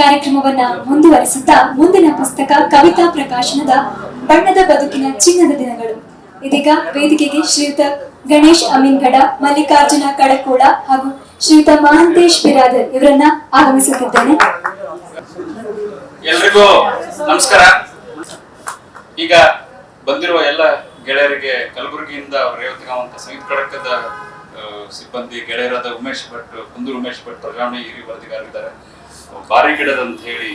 ಕಾರ್ಯಕ್ರಮವನ್ನ ಮುಂದುವರಿಸುತ್ತಾ ಮುಂದಿನ ಪುಸ್ತಕ ಕವಿತಾ ಪ್ರಕಾಶನದ ಬಣ್ಣದ ಬದುಕಿನ ಚಿನ್ನದ ದಿನಗಳು. ಇದೀಗ ವೇದಿಕೆಗೆ ಶ್ರೀಯುತ ಗಣೇಶ್ ಅಮೀನ್ಗಡ ಮಲ್ಲಿಕಾರ್ಜುನ ಕಡಕೋಳ ಹಾಗೂ ಶ್ರೀಯುತ ಮಹಂತೇಶ್ ಬಿರಾದರ್ ಇವರನ್ನ ಆಗಮಿಸುತ್ತಿದ್ದೇನೆ. ಎಲ್ರಿಗೂ ನಮಸ್ಕಾರ. ಈಗ ಬಂದಿರುವ ಎಲ್ಲ ಗೆಳೆಯರಿಗೆ, ಕಲಬುರಗಿಯಿಂದ ಅಂತ ಸಂಗೀತ ಕಡಕದ ಸಿಬ್ಬಂದಿ ಗೆಳೆಯರಾದ ಉಮೇಶ್ ಭಟ್, ಕುಂದೂರು ಉಮೇಶ್ ಭಟ್ ಪ್ರಜಾವಣೆ ಹಿರಿಯ ಬಾರಿ ಗಿಡದ ಅಂತ ಹೇಳಿ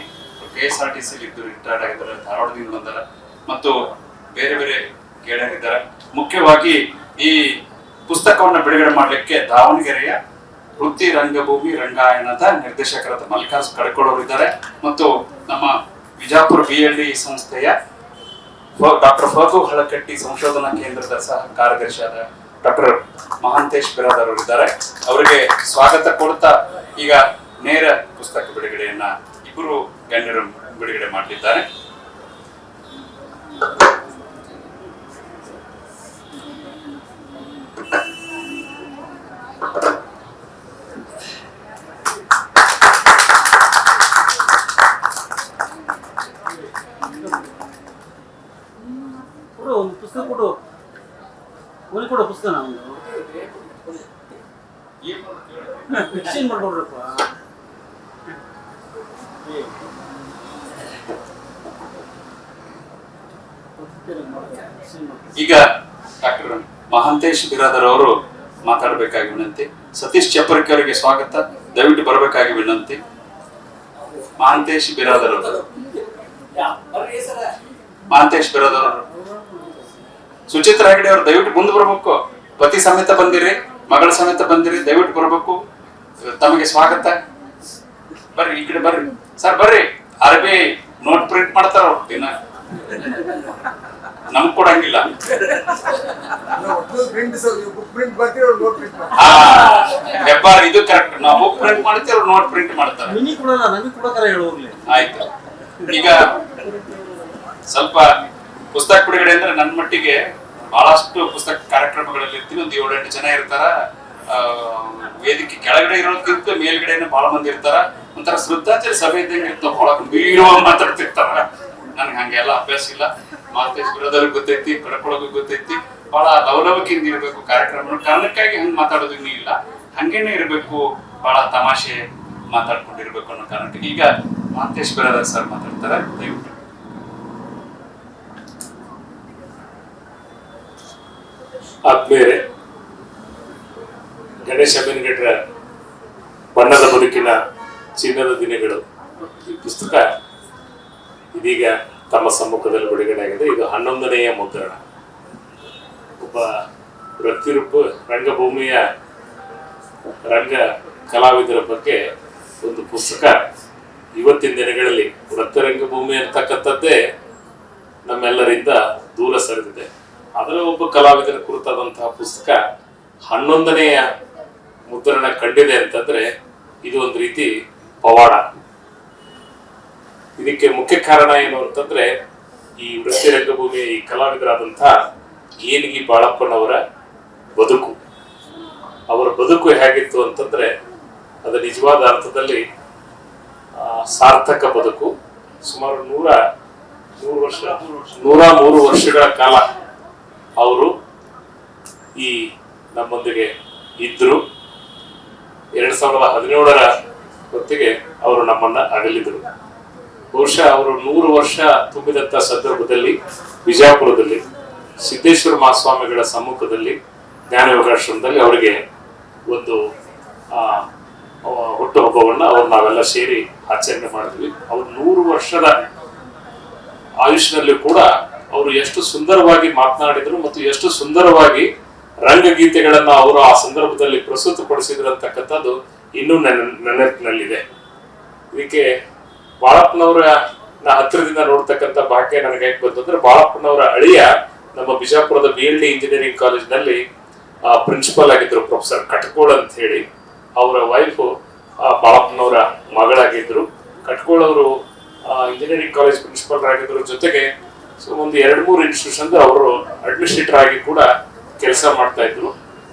K S R T C ಇದ್ದು ರಿಟೈರ್ಡ್ ಆಗಿದ್ದಾರೆ ಧಾರವಾಡದಿಂದ ಬಂದಾರ ಮತ್ತು ಬೇರೆ ಬೇರೆ ಗೆಳೆಯರಿದ್ದಾರೆ. ಮುಖ್ಯವಾಗಿ ಈ ಪುಸ್ತಕವನ್ನು ಬಿಡುಗಡೆ ಮಾಡಲಿಕ್ಕೆ ದಾವಣಗೆರೆಯ ವೃತ್ತಿ ರಂಗಭೂಮಿ ರಂಗಾಯಣದ ನಿರ್ದೇಶಕರಾದ ಮಲ್ಲಿಕಾರ್ಜ್ ಕಡ್ಕೊಳ್ಳೋರು ಇದ್ದಾರೆ. ಮತ್ತು ನಮ್ಮ ವಿಜಾಪುರ ಬಿ ಎಲ್ ಡಿ ಸಂಸ್ಥೆಯ ಡಾಕ್ಟರ್ ಫಗು ಹಳಕಟ್ಟಿ ಸಂಶೋಧನಾ ಕೇಂದ್ರದ ಸಹ ಕಾರ್ಯದರ್ಶಿಯಾದ ಡಾಕ್ಟರ್ ಮಹಾಂತೇಶ್ ಬಿರಾದರ್ ಇದ್ದಾರೆ ಅವರಿಗೆ ಸ್ವಾಗತ ಕೊಡ್ತಾ ಈಗ ನೇರ ಪುಸ್ತಕ ಬಿಡುಗಡೆಯನ್ನ ಇಬ್ಬರು ಗಣ್ಯರು ಬಿಡುಗಡೆ ಮಾಡಲಿದ್ದಾರೆ ಕೊಡು ಒಂದು ಪುಸ್ತಕ ಕೊಡು. ಓಲಿ ಕೊಡು ಪುಸ್ತಕ ನಮ್ದು. ಎಕ್ಸ್ಚೇಂಜ್ ಮಾಡ್ಕೊಡ್ರಪ್ಪ. ಈಗ ಡಾಕ್ಟರ್ ಮಹಾಂತೇಶ್ ಬಿರಾದರ್ ಅವರು ಮಾತಾಡಬೇಕಾಗಿ ವಿನಂತಿ. ಸತೀಶ್ ಚಪ್ಪರಕಿ ಸ್ವಾಗತ. ದಯವಿಟ್ಟು ಬರಬೇಕಾಗಿ ವಿನಂತಿ. ಮಹಾಂತೇಶ್ ಬಿರಾದರ್ ಮಹಾಂತೇಶ್ ಬಿರಾದರ್ ಅವರು. ಹೆಗಡೆ ಅವರು, ದಯವಿಟ್ಟು ಮುಂದೆ ಬರಬೇಕು. ಪತಿ ಸಮೇತ ಬಂದಿರಿ, ಮಗಳ ಸಮೇತ ಬಂದಿರಿ, ದಯವಿಟ್ಟು ಬರಬೇಕು. ತಮಗೆ ಸ್ವಾಗತ. ಬರ್ರಿ, ಈ ಕಡೆ ಬರ್ರಿ. ಸರ್ ಬರ್ರಿ. ಅರಬಿ ನೋಟ್ ಪ್ರಿಂಟ್ ಮಾಡ್ತಾರ ದಿನ. ನಮ್ ಕೊಡಂಗಿಲ್ಲ. ಹೆಬ್ಬಾರ್ ಇದು ಕರೆಕ್ಟ್ ನಾವು ಬುಕ್ ಪ್ರಿಂಟ್ ಮಾಡ್ತೀವಿ ಅವ್ರು ನೋಟ್ ಪ್ರಿಂಟ್ ಮಾಡ್ತಾರೆ. ಮಿನಿ ಕೊಡಲ್ಲ ನಮಗೆ ಕೊಡೋತರ ಹೇಳು ಹೋಗ್ಲಿ. ಆಯ್ತು. ಈಗ ಸ್ವಲ್ಪ ಪುಸ್ತಕ ಬಿಡುಗಡೆ ಅಂದ್ರೆ ನನ್ನ ಮಟ್ಟಿಗೆ ಬಹಳಷ್ಟು ಪುಸ್ತಕ ಕಾರ್ಯಕ್ರಮಗಳಲ್ಲಿ ಇರ್ತೀನಿ. ಒಂದು ಏಳೆಂಟು ಜನ ಇರ್ತಾರ. ವೇದಿಕೆ ಕೆಳಗಡೆ ಇರೋದಕ್ಕಿಂತ ಮೇಲ್ಗಡೆನೆ ಬಹಳ ಮಂದಿ ಇರ್ತಾರ. ಒಂಥರ ಶ್ರದ್ಧಾಂಜಲಿ ಸಭೆ ಇದ್ದಂಗೆ ಇರ್ತಾವ. ಒಳಗೆ ಬೀಳುವ ಮಾತಾಡ್ತಿರ್ತಾರ. ನನ್ಗೆ ಹಂಗೆಲ್ಲ ಅಭ್ಯಾಸ ಇಲ್ಲ. ಮಾತೇಶ್ ಗೊತ್ತೈತಿ ಕಡ್ಕೊಳಗೂ ಗೊತ್ತೈತಿ. ಬಹಳ ಲವಲವಿಕೆಯಿಂದ ಇರಬೇಕು ಕಾರ್ಯಕ್ರಮ ಕಾರಣಕ್ಕಾಗಿ ಹಂಗ್ ಮಾತಾಡೋದು ಇಲ್ಲ. ಹಂಗೇನೆ ಇರಬೇಕು, ಬಹಳ ತಮಾಷೆ ಮಾತಾಡ್ಕೊಂಡಿರ್ಬೇಕು ಅನ್ನೋ ಕಾರಣಕ್ಕೆ. ಈಗ ಮಾತೇಶ್ ಬಿರೋದರ್ ಸರ್ ಮಾತಾಡ್ತಾರೆ. ದಯವಿಟ್ಟು. ಆದ್ಮೇಲೆ ಗಣೇಶ ಅಮೀನ್ಗಡ್ರ ಬಣ್ಣದ ಬದುಕಿನ ಚಿನ್ನದ ದಿನಗಳು. ಈ ಪುಸ್ತಕ ಇದೀಗ ತಮ್ಮ ಸಮ್ಮುಖದಲ್ಲಿ ಬಿಡುಗಡೆ ಆಗಿದೆ. ಇದು ಹನ್ನೊಂದನೆಯ ಮುದ್ರಣ. ಒಬ್ಬ ವೃತ್ತಿರೂಪ ರಂಗಭೂಮಿಯ ರಂಗ ಕಲಾವಿದರ ಬಗ್ಗೆ ಒಂದು ಪುಸ್ತಕ ಇವತ್ತಿನ ದಿನಗಳಲ್ಲಿ ವೃತ್ತರಂಗಭೂಮಿ ಅಂತಕ್ಕಂಥದ್ದೇ ನಮ್ಮೆಲ್ಲರಿಂದ ದೂರ ಸರಿದಿದೆ. ಅದರ ಒಬ್ಬ ಕಲಾವಿದರ ಕುರಿತಾದಂತಹ ಪುಸ್ತಕ ಹನ್ನೊಂದನೆಯ ಮುದ್ರಣ ಕಂಡಿದೆ ಅಂತಂದ್ರೆ ಇದು ಒಂದು ರೀತಿ ಪವಾಡ. ಇದಕ್ಕೆ ಮುಖ್ಯ ಕಾರಣ ಏನು ಅಂತಂದ್ರೆ ಈ ವೃತ್ತಿ ರಂಗಭೂಮಿಯ ಈ ಕಲಾವಿದರಾದಂತಹ ಏನಿಗಿ ಬಾಳಪ್ಪನವರ ಬದುಕು. ಅವರ ಬದುಕು ಹೇಗಿತ್ತು ಅಂತಂದ್ರೆ ಅದು ನಿಜವಾದ ಅರ್ಥದಲ್ಲಿ ಸಾರ್ಥಕ ಬದುಕು. ಸುಮಾರು ನೂರ ನೂರು ವರ್ಷ, ನೂರ ಮೂರು ವರ್ಷಗಳ ಕಾಲ ಅವರು ಈ ನಮ್ಮೊಂದಿಗೆ ಇದ್ರು. ಎರಡ್ ಸಾವಿರದ ಹದಿನೇಳರ ಹೊತ್ತಿಗೆ ಅವರು ನಮ್ಮನ್ನ ಅಗಲಿದ್ರು. ಬಹುಶಃ ಅವರು ನೂರು ವರ್ಷ ತುಂಬಿದಂತ ಸಂದರ್ಭದಲ್ಲಿ ಬಿಜಾಪುರದಲ್ಲಿ ಸಿದ್ದೇಶ್ವರ ಮಹಾಸ್ವಾಮಿಗಳ ಸಮ್ಮುಖದಲ್ಲಿ ಜ್ಞಾನ ಅವರಿಗೆ ಒಂದು ಹುಟ್ಟುಹಬ್ಬವನ್ನ ಅವ್ರು ನಾವೆಲ್ಲ ಸೇರಿ ಆಚರಣೆ ಮಾಡಿದ್ವಿ. ಅವ್ರು ನೂರು ವರ್ಷದ ಆಯುಷ್ನಲ್ಲಿ ಕೂಡ ಅವರು ಎಷ್ಟು ಸುಂದರವಾಗಿ ಮಾತನಾಡಿದ್ರು ಮತ್ತು ಎಷ್ಟು ಸುಂದರವಾಗಿ ರಂಗಗೀತೆಗಳನ್ನ ಅವರು ಆ ಸಂದರ್ಭದಲ್ಲಿ ಪ್ರಸ್ತುತಪಡಿಸಿದ್ರಂತಕ್ಕಂಥದ್ದು ಇನ್ನೂ ನನ್ನ ನೆನಪಿನಲ್ಲಿದೆ. ಇದಕ್ಕೆ ಬಾಳಪ್ಪನವರ ಹತ್ತಿರದಿಂದ ನೋಡ್ತಕ್ಕಂಥ ಭಾಗ್ಯ ನನಗೆ ಹೇಗೆ ಬಂತು ಅಂದ್ರೆ ಬಾಳಪ್ಪನವರ ಅಳಿಯ ನಮ್ಮ ಬಿಜಾಪುರದ ಬಿ ಎಲ್ ಡಿ ಇಂಜಿನಿಯರಿಂಗ್ ಕಾಲೇಜ್ನಲ್ಲಿ ಪ್ರಿನ್ಸಿಪಲ್ ಆಗಿದ್ರು ಪ್ರೊಫೆಸರ್ ಕಟ್ಕೋಳ್ ಅಂತ ಹೇಳಿ. ಅವರ ವೈಫ್ ಬಾಳಪ್ಪನವರ ಮಗಳಾಗಿದ್ರು ಕಟ್ಕೋಳ್ ಅವರು ಇಂಜಿನಿಯರಿಂಗ್ ಕಾಲೇಜ್ ಪ್ರಿನ್ಸಿಪಲ್ ಆಗಿದ್ರು ಜೊತೆಗೆ ಸೊ ಒಂದು ಎರಡು ಮೂರು ಇನ್ಸ್ಟಿಟ್ಯೂಷನ್ ಅವರು ಅಡ್ಮಿನಿಸ್ಟ್ರೇಟರ್ ಆಗಿ ಕೂಡ ಕೆಲಸ ಮಾಡ್ತಾ ಇದ್ರು.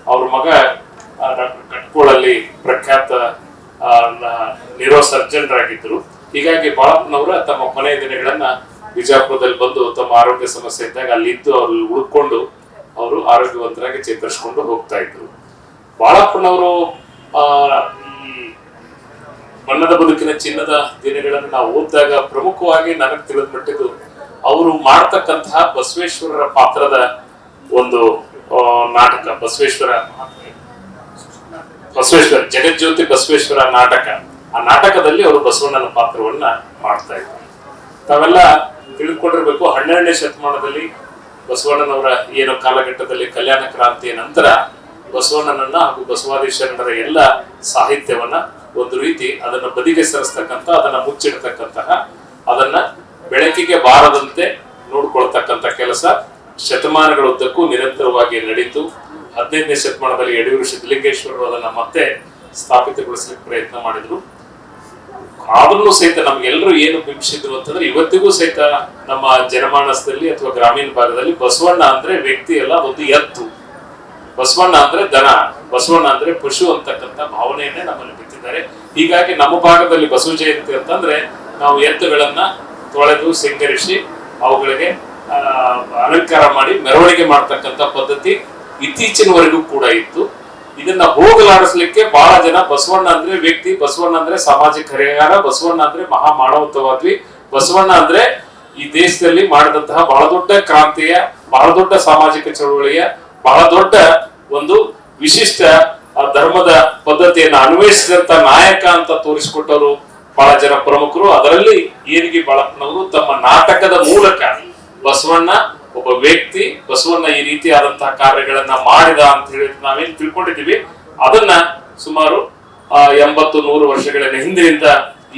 ಅವ್ರ ಮಗ ಡಾಕ್ಟರ್ ಕಟ್ಕೋಳಲ್ಲಿ ಪ್ರಖ್ಯಾತ ಸರ್ಜನ್ ಆಗಿದ್ರು ಹೀಗಾಗಿ ಬಾಳಪ್ಪನವರ ತಮ್ಮ ಕೊನೆಯ ದಿನಗಳನ್ನ ಬಿಜಾಪುರದಲ್ಲಿ ಬಂದು ತಮ್ಮ ಆರೋಗ್ಯ ಸಮಸ್ಯೆ ಇದ್ದಾಗ ಅಲ್ಲಿ ಇದ್ದು ಅವ್ರು ಉಳ್ಕೊಂಡು ಅವರು ಆರೋಗ್ಯವಂತರಾಗಿ ಚೇತರಿಸಿಕೊಂಡು ಹೋಗ್ತಾ ಇದ್ರು. ಬಾಳಪ್ಪನವರು ಬಣ್ಣದ ಬದುಕಿನ ಚಿನ್ನದ ದಿನಗಳನ್ನು ನಾವು ಓದಿದಾಗ ಪ್ರಮುಖವಾಗಿ ನನಗೆ ತಿಳಿದ್ಬಿಟ್ಟಿದ್ದು ಅವರು ಮಾಡ್ತಕ್ಕಂತಹ ಬಸವೇಶ್ವರರ ಪಾತ್ರದ ಒಂದು ನಾಟಕ, ಬಸವೇಶ್ವರ ಬಸವೇಶ್ವರ, ಜಗಜ್ಯೋತಿ ಬಸವೇಶ್ವರ ನಾಟಕ. ಆ ನಾಟಕದಲ್ಲಿ ಅವರು ಬಸವಣ್ಣನ ಪಾತ್ರವನ್ನ ಮಾಡ್ತಾ ಇದ್ದಾರೆ. ತಾವೆಲ್ಲ ತಿಳಿದುಕೊಂಡಿರ್ಬೇಕು ಹನ್ನೆರಡನೇ ಶತಮಾನದಲ್ಲಿ ಬಸವಣ್ಣನವರ ಏನು ಕಾಲಘಟ್ಟದಲ್ಲಿ ಕಲ್ಯಾಣ ಕ್ರಾಂತಿಯ ನಂತರ ಬಸವಣ್ಣನನ್ನ ಹಾಗೂ ಬಸವಾದಿ ಶರಣರ ಎಲ್ಲ ಸಾಹಿತ್ಯವನ್ನ ಒಂದು ರೀತಿ ಅದನ್ನ ಬದಿಗೆ ಸರಿಸ್ತಕ್ಕಂಥ, ಅದನ್ನ ಮುಚ್ಚಿಡತಕ್ಕಂತಹ, ಅದನ್ನ ಬೆಳಕಿಗೆ ಬಾರದಂತೆ ನೋಡ್ಕೊಳ್ತಕ್ಕಂಥ ಕೆಲಸ ಶತಮಾನಗಳ ಉದ್ದಕ್ಕೂ ನಿರಂತರವಾಗಿ ನಡೀತು. ಹದಿನೈದನೇ ಶತಮಾನದಲ್ಲಿ ಯಡಿಯೂರು ಸಿದ್ದಲಿಂಗೇಶ್ವರರು ಅದನ್ನ ಮತ್ತೆ ಸ್ಥಾಪಿತಗೊಳಿಸಲಿಕ್ಕೆ ಪ್ರಯತ್ನ ಮಾಡಿದ್ರು. ಆದ್ರೂ ಸಹಿತ ನಮ್ಗೆಲ್ಲರೂ ಏನು ಬಿಂಬಿಸಿದ್ರು ಅಂತಂದ್ರೆ ಇವತ್ತಿಗೂ ಸಹಿತ ನಮ್ಮ ಜನಮಾನಸದಲ್ಲಿ ಅಥವಾ ಗ್ರಾಮೀಣ ಭಾಗದಲ್ಲಿ ಬಸವಣ್ಣ ಅಂದ್ರೆ ವ್ಯಕ್ತಿ ಅಲ್ಲ, ಒಂದು ಎತ್ತು. ಬಸವಣ್ಣ ಅಂದ್ರೆ ದನ ಬಸವಣ್ಣ ಅಂದ್ರೆ ಪಶು ಅಂತಕ್ಕಂಥ ಭಾವನೆಯನ್ನೇ ನಮ್ಮಲ್ಲಿ ಬಿತ್ತಿದ್ದಾರೆ. ಹೀಗಾಗಿ ನಮ್ಮ ಭಾಗದಲ್ಲಿ ಬಸವ ಜಯಂತಿ ಅಂತಂದ್ರೆ ನಾವು ಎತ್ತುಗಳನ್ನ ತೊಳೆದು ಸಿಂಗರಿಸಿ ಅವುಗಳಿಗೆ ಅಲಂಕಾರ ಮಾಡಿ ಮೆರವಣಿಗೆ ಮಾಡ್ತಕ್ಕಂಥ ಪದ್ಧತಿ ಇತ್ತೀಚಿನವರೆಗೂ ಕೂಡ ಇತ್ತು. ಇದನ್ನ ಹೋಗಲಾಡಿಸ್ಲಿಕ್ಕೆ ಬಹಳ ಜನ ಬಸವಣ್ಣ ಅಂದ್ರೆ ವ್ಯಕ್ತಿ, ಬಸವಣ್ಣ ಅಂದ್ರೆ ಸಾಮಾಜಿಕ ಹರಿಯಾರ ಬಸವಣ್ಣ ಅಂದ್ರೆ ಮಹಾ ಮಾನವತ್ವವಾದ್ವಿ ಬಸವಣ್ಣ ಅಂದ್ರೆ ಈ ದೇಶದಲ್ಲಿ ಮಾಡಿದಂತಹ ಬಹಳ ದೊಡ್ಡ ಕ್ರಾಂತಿಯ, ಬಹಳ ದೊಡ್ಡ ಸಾಮಾಜಿಕ ಚಳವಳಿಯ, ಬಹಳ ದೊಡ್ಡ ಒಂದು ವಿಶಿಷ್ಟ ಧರ್ಮದ ಪದ್ಧತಿಯನ್ನು ಅನ್ವಯಿಸಿದಂತ ನಾಯಕ ಅಂತ ತೋರಿಸಿಕೊಟ್ಟವರು ಬಹಳ ಜನ ಪ್ರಮುಖರು. ಅದರಲ್ಲಿ ಏನಿಗೆ ಬಾಳಪ್ಪನವರು ತಮ್ಮ ನಾಟಕದ ಮೂಲಕ ಬಸವಣ್ಣ, ಒಬ್ಬ ವ್ಯಕ್ತಿ ಬಸವಣ್ಣ ಈ ರೀತಿಯಾದಂತಹ ಕಾರ್ಯಗಳನ್ನ ಮಾಡಿದ ಅಂತ ಹೇಳಿ ನಾವೇನ್ ತಿಳ್ಕೊಂಡಿದ್ದೀವಿ. ಅದನ್ನ ಸುಮಾರು ಎಂಬತ್ತು ನೂರು ವರ್ಷಗಳ ಹಿಂದಿನಿಂದ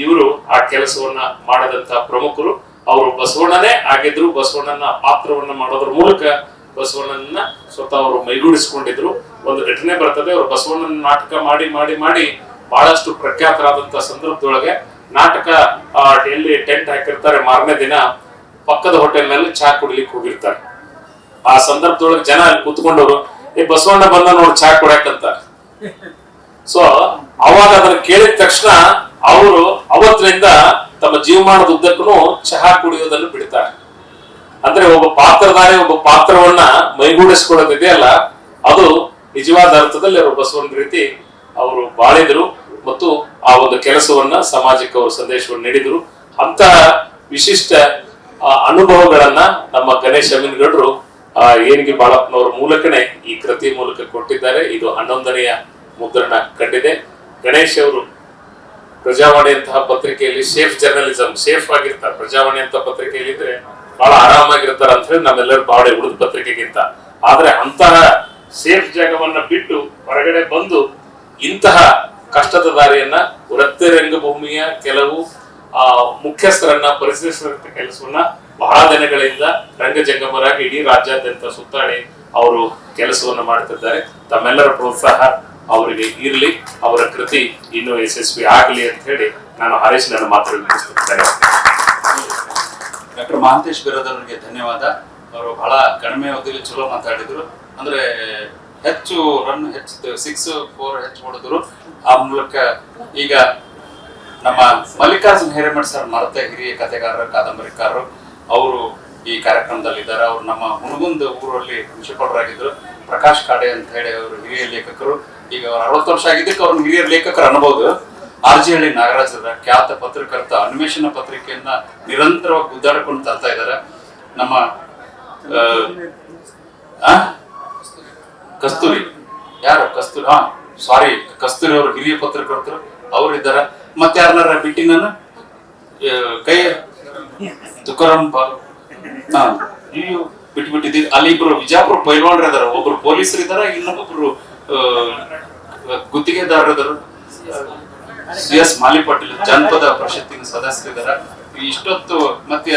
ಇವರು ಆ ಕೆಲಸವನ್ನ ಮಾಡದಂತ ಪ್ರಮುಖರು. ಅವರು ಬಸವಣ್ಣನೇ ಆಗಿದ್ರು, ಬಸವಣ್ಣನ ಪಾತ್ರವನ್ನ ಮಾಡೋದ್ರ ಮೂಲಕ ಬಸವಣ್ಣನ ಸ್ವತಃ ಅವರು ಮೈಗೂಡಿಸಿಕೊಂಡಿದ್ರು. ಒಂದು ಘಟನೆ ಬರ್ತದೆ, ಅವರು ಬಸವಣ್ಣನ ನಾಟಕ ಮಾಡಿ ಮಾಡಿ ಮಾಡಿ ಬಹಳಷ್ಟು ಪ್ರಖ್ಯಾತರಾದಂತಹ ಸಂದರ್ಭದೊಳಗೆ ನಾಟಕ ಎಲ್ಲಿ ಟೆಂಟ್ ಹಾಕಿರ್ತಾರೆ ಮಾರನೇ ದಿನ ಪಕ್ಕದ ಹೋಟೆಲ್ನಲ್ಲಿ ಚಹಾ ಕುಡಿಲಿಕ್ಕೆ ಹೋಗಿರ್ತಾರೆ. ಆ ಸಂದರ್ಭದೊಳಗೆ ಜನ ಅಲ್ಲಿ ಕೂತ್ಕೊಂಡವರು, ಏ, ಬಸವಣ್ಣ ಬಂದ ನೋಡಿ ಚಹಾ ಕುಡಿಯಕಂತ. ಸೊ ಅವಾಗ ಅದನ್ನ ಕೇಳಿದ ತಕ್ಷಣ ಅವರು ಅವತ್ತಿನಿಂದ ತಮ್ಮ ಜೀವಮಾನದ ಉದ್ದಕ್ಕೂ ಚಹಾ ಕುಡಿಯೋದನ್ನು ಬಿಡ್ತಾರೆ. ಅಂದ್ರೆ ಒಬ್ಬ ಪಾತ್ರಧಾರಿ, ಒಬ್ಬ ಪಾತ್ರವನ್ನ ಮೈಗೂಡಿಸ್ಕೊಳ್ಳೋದಿದೆಯಲ್ಲ ಅದು ನಿಜವಾದ ಅರ್ಥದಲ್ಲಿ ಅವರು ಬಸವಣ್ಣ ರೀತಿ ಅವರು ಬಾಳಿದ್ರು ಮತ್ತು ಆ ಒಂದು ಕೆಲಸವನ್ನ ಸಮಾಜಕ್ಕೆ ಅವರು ಸಂದೇಶವನ್ನು ನೀಡಿದ್ರು. ಅಂತ ವಿಶಿಷ್ಟ ಅನುಭವಗಳನ್ನ ನಮ್ಮ ಗಣೇಶ್ ಅಮೀನ್ಗಡ್ರು, ಆ ಏನಿಗೆ ಬಾಳಪ್ಪನವರ ಮೂಲಕನೇ ಈ ಕೃತಿ ಮೂಲಕ ಕೊಟ್ಟಿದ್ದಾರೆ. ಇದು ಹನ್ನೊಂದನೆಯ ಮುದ್ರಣ ಕಂಡಿದೆ. ಗಣೇಶ್ ಅವರು ಪ್ರಜಾವಾಣಿ ಅಂತಹ ಪತ್ರಿಕೆಯಲ್ಲಿ ಸೇಫ್ ಜರ್ನಲಿಸಂ, ಸೇಫ್ ಆಗಿರ್ತಾರೆ. ಪ್ರಜಾವಾಣಿ ಅಂತ ಪತ್ರಿಕೆಯಲ್ಲಿ ಇದ್ರೆ ಬಹಳ ಆರಾಮಾಗಿರ್ತಾರೆ ಅಂತ ಹೇಳಿ ನಾವೆಲ್ಲರೂ ಬಾಳೆ ಉಳಿದ ಪತ್ರಿಕೆಗಿಂತ. ಆದ್ರೆ ಅಂತಹ ಸೇಫ್ ಜಾಗವನ್ನ ಬಿಟ್ಟು ಹೊರಗಡೆ ಬಂದು ಇಂತಹ ಕಷ್ಟದ ದಾರಿಯನ್ನ ವೃತ್ತಿ ರಂಗಭೂಮಿಯ ಕೆಲವು ಆ ಮುಖ್ಯಸ್ಥರನ್ನ ಪರಿಶೀಲಿಸಿದಂತ ಕೆಲಸವನ್ನ ಬಹಳ ದಿನಗಳಿಂದ ರಂಗಜಂಗಮರಾಗಿ ಇಡೀ ರಾಜ್ಯಾದ್ಯಂತ ಸುತ್ತಾಡಿ ಅವರು ಕೆಲಸವನ್ನ ಮಾಡ್ತಿದ್ದಾರೆ. ತಮ್ಮೆಲ್ಲರ ಪ್ರೋತ್ಸಾಹ ಅವರಿಗೆ ಇರಲಿ, ಅವರ ಕೃತಿ ಇನ್ನೂ ಯಶಸ್ವಿ ಆಗಲಿ ಅಂತ ಹೇಳಿ ನಾನು ಹರೀಶ್ ನನ್ನ ಮಾತು ಡಾಕ್ಟರ್ ಮಹಾಂತೇಶ್ ಬಿರೋದವರಿಗೆ ಧನ್ಯವಾದ. ಅವರು ಬಹಳ ಕಡಿಮೆ ಅವಧಿಯಲ್ಲಿ ಚಲೋ ಮಾತಾಡಿದ್ರು. ಅಂದ್ರೆ ಹೆಚ್ಚು ರನ್ ಹೆಚ್ಚು ಸಿಕ್ಸ್ ಫೋರ್ ಹೆಚ್ಚು ಹೊಡೆದ್ರು. ಆ ಮೂಲಕ ಈಗ ನಮ್ಮ ಮಲ್ಲಿಕಾರ್ಜುನ್ ಹಿರೇಮಠ ಸರ್ ಮರತ ಹಿರಿಯ ಕಥೆಗಾರರು ಕಾದಂಬರಿಕಾರರು ಅವರು ಈ ಕಾರ್ಯಕ್ರಮದಲ್ಲಿದ್ದಾರೆ. ಅವರು ನಮ್ಮ ಹುಣಗುಂದ ಊರಲ್ಲಿ ವಿಷಯಪಡರಾಗಿದ್ರು ಪ್ರಕಾಶ್ ಕಾಡೆ ಅಂತ ಹೇಳಿ ಅವರು ಹಿರಿಯ ಲೇಖಕರು. ಈಗ ಅವರು ಅರವತ್ತು ವರ್ಷ ಆಗಿದ್ದಕ್ಕೆ ಅವ್ರನ್ನ ಹಿರಿಯ ಲೇಖಕರು ಅನ್ಬೋದು ಆರ್ಜಿಹಳ್ಳಿ ನಾಗರಾಜರ ಖ್ಯಾತ ಪತ್ರಕರ್ತ, ಅನ್ವೇಷಣ ಪತ್ರಿಕೆಯನ್ನ ನಿರಂತರವಾಗಿ ಗುದ್ದಾಡಿಕೊಂಡು ತರ್ತಾ ಇದ್ದಾರೆ. ನಮ್ಮ? ಕಸ್ತೂರಿ. ಯಾರು? ಕಸ್ತೂರಿ, ಹಾ ಸಾರಿ ಕಸ್ತೂರಿ ಅವರು ಹಿರಿಯ ಪತ್ರಕರ್ತರು. ಅವರು ಇದ್ದಾರೆ ಮತ್ತೆ ಯಾರನ್ನಾರ ಬಿಟ್ಟಿ ನಾನು ಕೈ? ತುಕಾರಾಮ್ ಬಾಲ್ ಬಿಟ್ಟು ಬಿಟ್ಟಿದ್ದೀರಿ. ಅಲ್ಲಿ ಇಬ್ರು ವಿಜಾಪುರ ಪೈಲ್ವಾನ್ರ ಇದಾರ. ಒಬ್ರು ಪೊಲೀಸರು ಇದಾರ ಇನ್ನೊಬ್ಬರು ಗುತ್ತಿಗೆದಾರರು ಸಿ ಎಸ್ ಮಾಲಿ ಪಾಟೀಲ್ ಜನಪದ ಪರಿಷತ್ತಿನ ಸದಸ್ಯರಿದಾರ ಇಷ್ಟೊತ್ತು ಮತ್ತೆ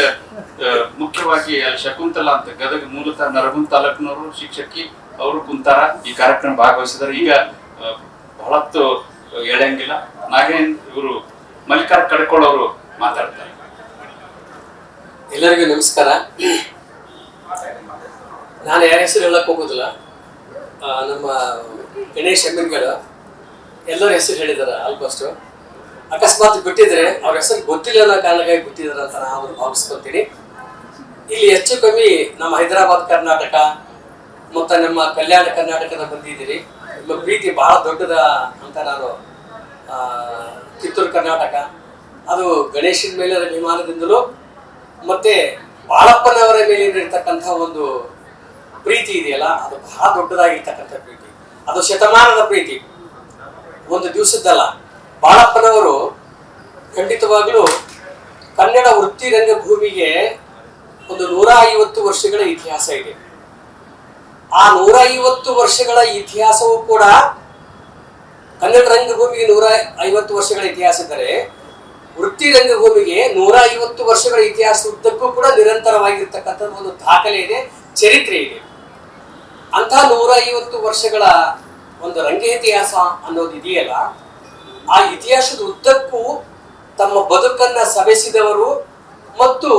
ಮುಖ್ಯವಾಗಿ ಅಲ್ಲಿ ಶಕುಂತಲಾ ಅಂತ ಗದಗ ಮೂಲತಃ ನರಗುಂದ ತಾಲೂಕಿನವರು ಶಿಕ್ಷಕಿ, ಅವರು ಕುಂತಾರ. ಈ ಕಾರ್ಯಕ್ರಮ ಭಾಗವಹಿಸಿದ್ದಾರೆ. ಈಗ ಬಹಳತ್ತು ಎಳೆಯಂಗಿಲ್ಲ. ನಾಗೇನ್ ಇವರು ಮಲ್ಲಿಕಾರ್ ಕಡ್ಕೊಳ್ಳೋರು ಮಾತಾಡ್ತಾರೆ. ಎಲ್ಲರಿಗೂ ನಮಸ್ಕಾರ. ನಾನು ಯಾರ ಹೆಸರು ಹೇಳಕ್ ಹೋಗೋದಿಲ್ಲ. ನಮ್ಮ ಗಣೇಶ್ ಎಮ್ಮಿನ್ಗಡ ಎಲ್ಲರ ಹೆಸರು ಹೇಳಿದ್ದಾರೆ ಆಲ್ಮೋಸ್ಟ್ ಅಕಸ್ಮಾತ್ ಬಿಟ್ಟಿದ್ರೆ ಅವ್ರ ಹೆಸರು ಗೊತ್ತಿಲ್ಲ ಅನ್ನೋ ಕಾರಣಕ್ಕಾಗಿ ಬಿಟ್ಟಿದ್ದಾರೆ ಅಂತ ನಾನು ಭಾವಿಸ್ಕೊತೀನಿ ಇಲ್ಲಿ ಹೆಚ್ಚು ಕಮ್ಮಿ ನಮ್ಮ ಹೈದರಾಬಾದ್ ಕರ್ನಾಟಕ, ಮತ್ತು ನಮ್ಮ ಕಲ್ಯಾಣ ಕರ್ನಾಟಕದ ಬಂದಿದ್ದೀರಿ. ನಿಮ್ಮ ಪ್ರೀತಿ ಬಹಳ ದೊಡ್ಡದ ಅಂತ ನಾನು ಕಿತ್ತೂರು ಕರ್ನಾಟಕ. ಅದು ಗಣೇಶನ ಮೇಲೆ ಅಭಿಮಾನದಿಂದಲೂ ಮತ್ತೆ ಬಾಳಪ್ಪನವರ ಮೇಲೆ ಇರ್ತಕ್ಕಂಥ ಒಂದು ಪ್ರೀತಿ ಇದೆಯಲ್ಲ, ಅದು ಬಹಳ ದೊಡ್ಡದಾಗಿರ್ತಕ್ಕಂಥ ಪ್ರೀತಿ. ಅದು ಶತಮಾನದ ಪ್ರೀತಿ. ಒಂದು ದಿವಸದ್ದಲ್ಲ. ಬಾಳಪ್ಪನವರು ಖಂಡಿತವಾಗ್ಲೂ ಕನ್ನಡ ವೃತ್ತಿ ರಂಗಭೂಮಿಗೆ ಒಂದು ನೂರ ಐವತ್ತು ವರ್ಷಗಳ ಇತಿಹಾಸ ಇದೆ. ಆ ನೂರ ಐವತ್ತು ವರ್ಷಗಳ ಇತಿಹಾಸವೂ ಕೂಡ ಕನ್ನಡ ರಂಗಭೂಮಿಗೆ ನೂರ ಐವತ್ತು ವರ್ಷಗಳ ಇತಿಹಾಸ ಇದ್ದರೆ ವೃತ್ತಿ ರಂಗಭೂಮಿಗೆ ನೂರ ಐವತ್ತು ವರ್ಷಗಳ ಇತಿಹಾಸ ಉದ್ದಕ್ಕೂ ಕೂಡ ನಿರಂತರವಾಗಿರ್ತಕ್ಕಂಥದ್ದು ಒಂದು ದಾಖಲೆ ಇದೆ, ಚರಿತ್ರೆ ಇದೆ. ಅಂತಹ ನೂರ ಐವತ್ತು ವರ್ಷಗಳ ಒಂದು ರಂಗ ಇತಿಹಾಸ ಅನ್ನೋದು ಇದೆಯಲ್ಲ, ಆ ಇತಿಹಾಸದ ಉದ್ದಕ್ಕೂ ತಮ್ಮ ಬದುಕನ್ನ ಸವೆಸಿದವರು ಮತ್ತು